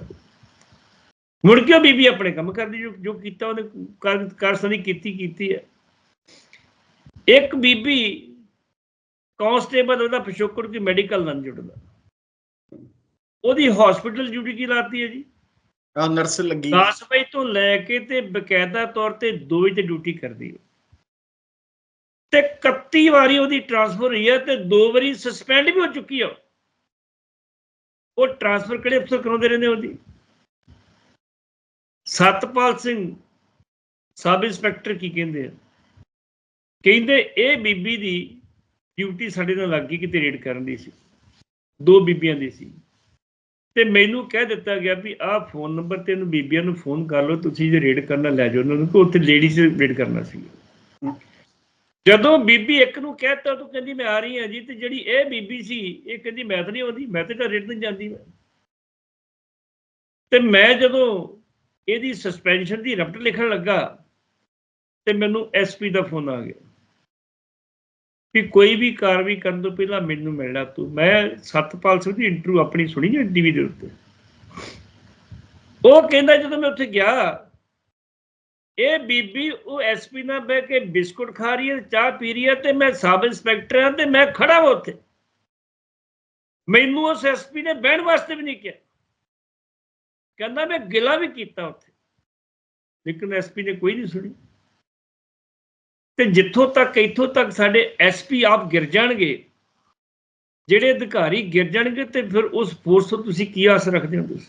ਮੁੜ ਕੇ ਬੀਬੀ ਆਪਣੇ ਕੰਮ ਕਰਦੀ ਜੋ ਜੋ ਕੀਤਾ ਉਹਨੇ ਕਰ- ਕਾਰਸਨੀ ਕੀਤੀ ਕੀਤੀ ਹੈ। ਇੱਕ ਬੀਬੀ ਕਾਂਸਟੇਬਲ ਉਹਦਾ ਪਿਛੋਕੜ ਕੋਈ ਮੈਡੀਕਲ ਨਾਲ ਜੁੜਦਾ। ਉਹਦੀ ਹਸਪੀਟਲ ਡਿਊਟੀ ਕੀ ਲਾਤੀ ਹੈ ਜੀ? ਆ ਨਰਸ ਲੱਗੀ। 10 ਵਜੇ ਤੋਂ ਲੈ ਕੇ ਤੇ ਬਕਾਇਦਾ ਤੌਰ ਤੇ 2 ਵਜੇ ਤੇ ਡਿਊਟੀ ਕਰਦੀ ਹੈ। ਤੇ 31 ਵਾਰੀ ਉਹਦੀ ਟ੍ਰਾਂਸਫਰ ਹੋਈ ਹੈ ਤੇ ਦੋ ਵਾਰੀ ਸਸਪੈਂਡ ਵੀ ਹੋ ਚੁੱਕੀ ਆ ਉਹ। ਟ੍ਰਾਂਸਫਰ ਕਿਹੜੇ ਅਫਸਰ ਕਰਾਉਂਦੇ ਰਹਿੰਦੇ ਉਹਦੀ? ਸਤਪਾਲ ਸਿੰਘ, ਸਬ ਇੰਸਪੈਕਟਰ ਕੀ ਕਹਿੰਦੇ ਆ? ਕਹਿੰਦੇ ਇਹ ਬੀਬੀ ਦੀ ਡਿਊਟੀ ਸਾਡੇ ਨਾਲ ਲੱਗ ਗਈ ਕਿਤੇ ਰੇਡ ਕਰਨ ਦੀ ਸੀ। ਦੋ ਬੀਬੀਆਂ ਦੀ ਸੀ। ਤੇ ਮੈਨੂੰ ਕਹਿ ਦਿੱਤਾ ਗਿਆ ਵੀ ਆਹ ਫੋਨ ਨੰਬਰ ਤੇ ਇਹਨੂੰ ਬੀਬੀਆਂ ਨੂੰ ਫੋਨ ਕਰ ਲਓ, ਤੁਸੀਂ ਜੇ ਰੇਡ ਕਰਨਾ ਲੈ ਜਾਓ ਉਹਨਾਂ ਨੂੰ, ਕਿ ਉੱਥੇ ਲੇਡੀਜ਼ ਰੇਡ ਕਰਨਾ ਸੀ। ਜਦੋਂ ਬੀਬੀ ਇੱਕ ਨੂੰ ਕਹਿਤਾ, ਤੂੰ ਕਹਿੰਦੀ ਮੈਂ ਆ ਰਹੀ ਹਾਂ ਜੀ, ਤੇ ਜਿਹੜੀ ਇਹ ਬੀਬੀ ਸੀ, ਇਹ ਕਹਿੰਦੀ ਮੈਂ ਤਾਂ ਨਹੀਂ ਆਉਂਦੀ, ਮੈਂ ਤਾਂ ਰੇਡ ਨਹੀਂ ਜਾਂਦੀ। ਮੈਂ ਤੇ ਮੈਂ ਜਦੋਂ ਇਹਦੀ ਸਸਪੈਂਸ਼ਨ ਦੀ ਰਿਪੋਰਟ ਲਿਖਣ ਲੱਗਾ, ਤੇ ਮੈਨੂੰ ਐਸਪੀ ਦਾ ਫੋਨ ਆ ਗਿਆ ਵੀ ਕੋਈ ਵੀ ਕਾਰਵਾਈ ਕਰਨ ਤੋਂ ਪਹਿਲਾਂ ਮੈਨੂੰ ਮਿਲਣਾ ਤੂੰ। ਮੈਂ ਸਤਪਾਲ ਸਿੰਘ ਦੀ ਇੰਟਰਵਿਊ ਆਪਣੀ ਸੁਣੀ ਹੈ ਟੀਵੀ ਦੇ ਉੱਤੇ। ਉਹ ਕਹਿੰਦਾ ਜਦੋਂ ਮੈਂ ਉੱਥੇ ਗਿਆ ਇਹ ਬੀਬੀ, ਉਹ ਐਸਪੀ ਨਾਲ ਬਹਿ ਕੇ ਬਿਸਕੁਟ ਖਾ ਰਹੀ ਹੈ, ਚਾਹ ਪੀ ਰਹੀ ਹੈ ਤੇ ਮੈਂ ਸਬ ਇੰਸਪੈਕਟਰ ਹਾਂ ਤੇ ਮੈਂ ਖੜਾ ਹਾਂ ਉੱਥੇ। ਮੈਨੂੰ ਉਸ ਐਸਪੀ ਨੇ ਬਹਿਣ ਵਾਸਤੇ ਵੀ ਨਹੀਂ ਕਿਹਾ। ਕਹਿੰਦਾ ਮੈਂ ਗਿਲਾ ਵੀ ਕੀਤਾ ਉੱਥੇ, ਲੇਕਿਨ ਐਸਪੀ ਨੇ ਕੋਈ ਨਹੀਂ ਸੁਣੀ। ਤੇ ਜਿੱਥੋਂ ਤੱਕ, ਇੱਥੋਂ ਤੱਕ ਸਾਡੇ ਐਸਪੀ ਆਪ ਗਿਰ ਜਾਣਗੇ, ਜਿਹੜੇ ਅਧਿਕਾਰੀ ਗਿਰ ਜਾਣਗੇ ਤੇ ਫਿਰ ਉਸ ਫੋਰਸ ਤੋਂ ਤੁਸੀਂ ਕੀ ਆਸ ਰੱਖਦੇ ਹੋ ਤੁਸੀਂ?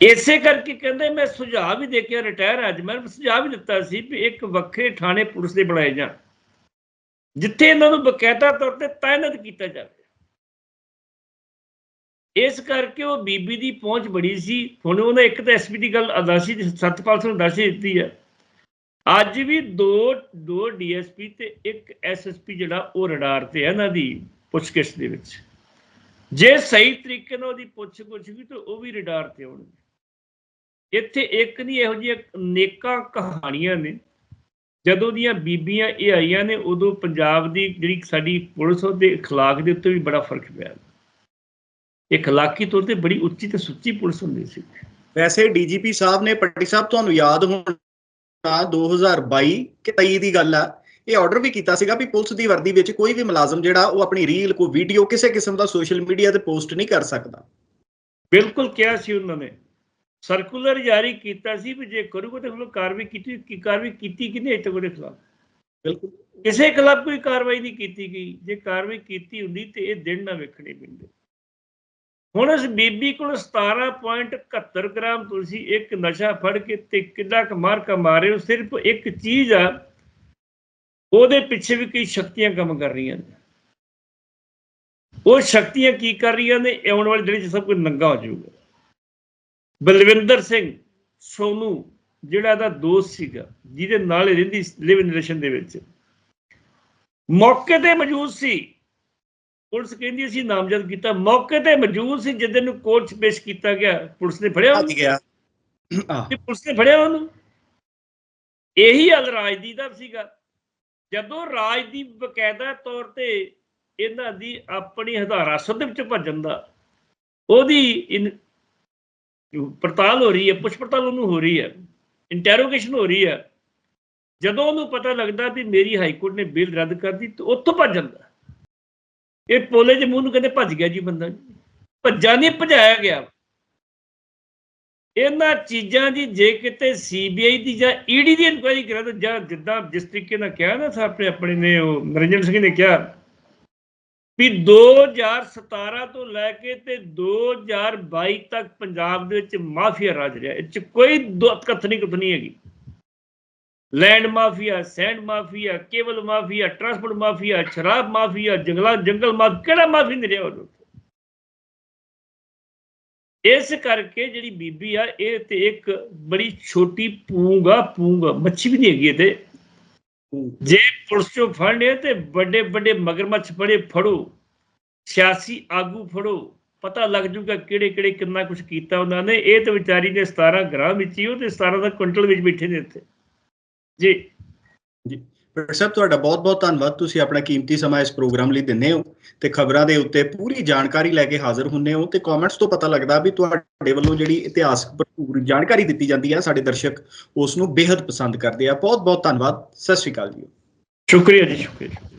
ਇਸੇ ਕਰਕੇ ਕਹਿੰਦੇ, ਮੈਂ ਸੁਝਾਅ ਵੀ ਦੇ ਕੇ ਰਿਟਾਇਰ ਅੱਜ, ਮੈਂ ਸੁਝਾਅ ਵੀ ਦਿੱਤਾ ਸੀ ਵੀ ਇੱਕ ਵੱਖਰੇ ਥਾਣੇ ਪੁਲਿਸ ਦੇ ਬਣਾਏ ਜਾਣ, ਜਿੱਥੇ ਇਹਨਾਂ ਨੂੰ ਬਕਾਇਦਾ ਤੌਰ ਤੇ ਤਾਇਨਾਤ ਕੀਤਾ ਜਾਵੇ। ਇਸ ਕਰਕੇ ਉਹ ਬੀਬੀ ਦੀ ਪਹੁੰਚ ਬੜੀ ਸੀ। ਹੁਣ ਉਹਨੇ ਇੱਕ ਤਾਂ ਐਸਪੀ ਦੀ ਗੱਲ ਅਦਾਸੀ ਸਤਪਾਲ ਸਿੰਘ ਅਦਾਸੀ ਦਿੱਤੀ ਹੈ ਅੱਜ ਵੀ ਦੋ ਦੋ ਡੀਐਸਪੀ ਤੇ ਇੱਕ ਐਸਐਸਪੀ ਜਿਹੜਾ ਉਹ ਰਡਾਰ ਤੇ ਹੈ ਇਹਨਾਂ ਦੀ ਪੁੱਛਗਿੱਛ ਦੇ ਵਿੱਚ। ਜੇ ਸਹੀ ਤਰੀਕੇ ਨਾਲ ਉਹਦੀ ਪੁੱਛ ਗੁੱਛ ਵੀ ਤਾਂ ਉਹ ਵੀ ਰਡਾਰ ਤੇ ਹੋਣਗੇ ਇੱਥੇ ਇੱਕ ਨਹੀਂ ਇਹੋ ਜਿਹੀਆਂ ਨੇਕਾਂ ਕਹਾਣੀਆਂ ਨੇ। ਜਦੋਂ ਦੀਆਂ ਬੀਬੀਆਂ ਇਹ ਆਈਆਂ ਨੇ ਉਦੋਂ ਪੰਜਾਬ ਦੀ ਜਿਹੜੀ ਸਾਡੀ ਪੁਲਿਸ ਉਹਦੇ ਅਖਲਾਕ ਦੇ ਉੱਤੇ ਵੀ ਬੜਾ ਫ਼ਰਕ ਪਿਆ। ਇਹ ਅਖਲਾਕੀ ਤੌਰ ਤੇ ਬੜੀ ਉੱਚੀ ਤੇ ਸੁੱਚੀ ਪੁਲਿਸ ਹੁੰਦੀ ਸੀ। ਵੈਸੇ ਡੀਜੀਪੀ ਸਾਹਿਬ ਨੇ ਪੱਟੀ ਸਾਹਿਬ ਤੁਹਾਨੂੰ ਯਾਦ ਹੋਣਾ 2022 ਕਿ 23 ਦੀ ਗੱਲ ਆ। ਇਹ ਆਰਡਰ ਵੀ ਕੀਤਾ ਸੀਗਾ ਵੀ ਪੁਲਿਸ ਦੀ ਵਰਦੀ ਵਿੱਚ ਕੋਈ ਵੀ ਮੁਲਾਜ਼ਮ ਜਿਹੜਾ ਉਹ ਆਪਣੀ ਰੀਲ ਕੋਈ ਵੀਡੀਓ ਕਿਸੇ ਕਿਸਮ ਦਾ ਸੋਸ਼ਲ ਮੀਡੀਆ ਤੇ ਪੋਸਟ ਨਹੀਂ ਕਰ ਸਕਦਾ। ਬਿਲਕੁਲ ਕਿਹਾ ਸੀ ਉਹਨਾਂ ਨੇ। ਸਰਕੂਲਰ ਜਾਰੀ ਕੀਤਾ ਸੀ ਵੀ ਜੇ ਕਰੂਗਾ ਤੇ ਫਿਰ ਕਾਰਵਾਈ ਕੀਤੀ ਕੀ ਕਾਰਵਾਈ ਕੀਤੀ ਕਿਨੇ ਇੱਥੇ ਉਹਦੇ ਖਿਲਾਫ? ਬਿਲਕੁਲ। ਕਿਸੇ ਖਿਲਾਫ ਕੋਈ ਕਾਰਵਾਈ ਨਹੀਂ ਕੀਤੀ ਗਈ। ਜੇ ਕਾਰਵਾਈ ਕੀਤੀ ਹੁੰਦੀ ਤੇ ਇਹ ਦਿਨ ਨਾ ਵੇਖਣੇ ਪੈਂਦੇ। ਹੁਣ ਇਸ ਬੀਬੀ ਕੋਲ 17.71 ਗ੍ਰਾਮ ਤੁਸੀਂ ਇੱਕ ਨਸ਼ਾ ਫੜ ਕੇ ਤੇ ਕਿੰਨਾ ਕੁ ਮਾਰ ਕਮਾ ਰਹੇ ਹੋ ਸਿਰਫ ਇੱਕ ਚੀਜ਼ ਆ ਉਹਦੇ ਪਿੱਛੇ ਵੀ ਕਈ ਸ਼ਕਤੀਆਂ ਕੰਮ ਕਰ ਰਹੀਆਂ ਨੇ। ਉਹ ਸ਼ਕਤੀਆਂ ਕੀ ਕਰ ਰਹੀਆਂ ਨੇ ਆਉਣ ਵਾਲੀ ਦਿਨ 'ਚ ਸਭ ਕੁਝ ਨੰਗਾ ਹੋ ਜਾਊਗਾ। ਬਲਵਿੰਦਰ ਸਿੰਘ ਸੋਨੂ ਜਿਹੜਾ ਦਾ ਦੋਸਤ ਸੀਗਾ ਜਿਹਦੇ ਨਾਲ ਹੀ ਰਹਿੰਦੀ ਲਿਵ ਇਨ ਰਿਲੇਸ਼ਨ ਦੇ ਵਿੱਚ। ਮੌਕੇ ਤੇ ਮੌਜੂਦ ਸੀ। ਪੁਲਿਸ ਕਹਿੰਦੀ ਅਸੀਂ ਨਾਮਜ਼ਦ ਕੀਤਾ। ਮੌਕੇ ਤੇ ਮੌਜੂਦ ਸੀ ਜਿੱਦਨ ਨੂੰ ਕੋਰਟ 'ਚ ਪੇਸ਼ ਕੀਤਾ ਗਿਆ। ਪੁਲਿਸ ਨੇ ਫੜਿਆ ਉਹਨੂੰ? ਗਿਆ। ਆਹ, ਤੇ ਪੁਲਿਸ ਨੇ ਫੜਿਆ ਉਹਨੂੰ? ਇਹੀ ਹਲ ਰਾਜਦੀਪ ਦਾ ਸੀਗਾ। ਜਦੋਂ ਰਾਜਦੀਪ ਬਕਾਇਦਾ ਤੌਰ ਤੇ ਇਹਨਾਂ ਦੀ ਆਪਣੀ ਹਜ਼ਾਰਾ ਸੁਧ ਵਿੱਚ ਭੱਜਣ ਦਾ ਉਹਦੀ ਪੜਤਾਲ ਹੋ ਰਹੀ ਹੈ, ਪੁੱਛ ਪੜਤਾਲ ਉਹਨੂੰ ਹੋ ਰਹੀ ਹੈ ਇੰਟਰੋਗੇਸ਼ਨ ਹੋ ਰਹੀ ਹੈ। ਜਦੋਂ ਉਹਨੂੰ ਪਤਾ ਲੱਗਦਾ ਵੀ ਮੇਰੀ ਹਾਈ ਕੋਰਟ ਨੇ ਬੇਲ ਰੱਦ ਕਰ ਤੇ ਉੱਥੋਂ ਭੱਜ ਜਾਂਦਾ। ਇਹ ਪੋਲੇ ਦੇ ਮੂੰਹ ਨੂੰ ਕਹਿੰਦੇ ਭੱਜ ਗਿਆ ਜੀ ਬੰਦਾ। ਭੱਜਾ ਨਹੀਂ, ਭਜਾਇਆ ਗਿਆ। ਇਹਨਾਂ ਚੀਜ਼ਾਂ ਦੀ ਜੇ ਕਿਤੇ ਸੀਬੀਆਈ ਦੀ ਜਾਂ ਈਡੀ ਦੀ ਇਨਕੁਆਇਰੀ ਕਰਾ ਤਾਂ ਜਾਂ ਜਿੱਦਾਂ ਜਿਸ ਤਰੀਕੇ ਨਾਲ ਕਿਹਾ ਨਾ ਸਾਡੇ ਆਪਣੇ ਨੇ, ਉਹ ਨਰਿੰਦਰ ਸਿੰਘ ਨੇ ਕਿਹਾ ਵੀ 2017 ਤੋਂ ਲੈ ਕੇ ਤੇ 2022 ਤੱਕ ਪੰਜਾਬ ਦੇ ਵਿੱਚ ਮਾਫੀਆ ਰਾਜ ਰਿਹਾ। ਇਹ ਚ ਕੋਈ ਦੋ ਕਥਨੀ ਕਥਨੀ ਹੈਗੀ। Land mafia sand mafia cable mafia transport mafia ਸ਼ਰਾਬ ਮਾਫੀਆ ਜੰਗਲਾਂ ਜੰਗਲ ਮਾਫ ਕਿਹੜਾ ਮਾਫੀ ਨਹੀਂ ਰਿਹਾ ਉਹ ਇਸ ਕਰਕੇ ਜਿਹੜੀ ਬੀਬੀ ਆ, ਇਹ ਤੇ ਇੱਕ ਬੜੀ ਛੋਟੀ ਪੂੰਗਾ ਪੂੰਗਾ ਮੱਛੀ ਵੀ ਨਹੀਂ ਹੈਗੀ ਇਹ ਤੇ ਜੇ ਪੁਲਿਸ ਚੋਂ ਫੜਨੇ ਤੇ ਵੱਡੇ ਵੱਡੇ ਮਗਰਮੱਛ ਫੜੇ ਫੜੋ ਸਿਆਸੀ ਆਗੂ ਫੜੋ ਪਤਾ ਲੱਗ ਜੂਗਾ ਕਿਹੜੇ ਕਿਹੜੇ ਕਿੰਨਾ ਕੁਝ ਕੀਤਾ ਉਹਨਾਂ ਨੇ ਇਹ ਤੇ ਵਿਚਾਰੀ ਨੇ 17 ਗ੍ਰਾਮ ਵਿੱਚ ਹੀ ਉਹ ਤੇ 17 ਦਾ ਕੁਇੰਟਲ ਵਿੱਚ ਬੈਠੇ ਨੇ ਇੱਥੇ ਜੀ ਡਾਕਟਰ ਸਾਹਿਬ, ਤੁਹਾਡਾ ਬਹੁਤ-ਬਹੁਤ ਧੰਨਵਾਦ। ਤੁਸੀਂ ਆਪਣਾ ਕੀਮਤੀ ਸਮਾਂ ਇਸ ਪ੍ਰੋਗਰਾਮ ਲਈ ਦਿੰਦੇ ਹੋ ਤੇ ਖਬਰਾਂ ਦੇ ਉੱਤੇ ਪੂਰੀ ਜਾਣਕਾਰੀ ਲੈ ਕੇ ਹਾਜ਼ਰ ਹੁੰਨੇ ਹੋ ਤੇ ਕਮੈਂਟਸ ਤੋਂ ਪਤਾ ਲੱਗਦਾ ਵੀ ਤੁਹਾਡੇ ਵੱਲੋਂ ਜਿਹੜੀ ਇਤਿਹਾਸਕ ਭਰਪੂਰ ਜਾਣਕਾਰੀ ਦਿੱਤੀ ਜਾਂਦੀ ਹੈ ਸਾਡੇ ਦਰਸ਼ਕ ਉਸ ਨੂੰ ਬੇहद ਪਸੰਦ ਕਰਦੇ ਆ। ਬਹੁਤ-ਬਹੁਤ ਧੰਨਵਾਦ। ਸਤਿ ਸ਼੍ਰੀ ਅਕਾਲ ਜੀ। ਸ਼ੁਕਰੀਆ ਜੀ ਸ਼ੁਕਰੀਆ।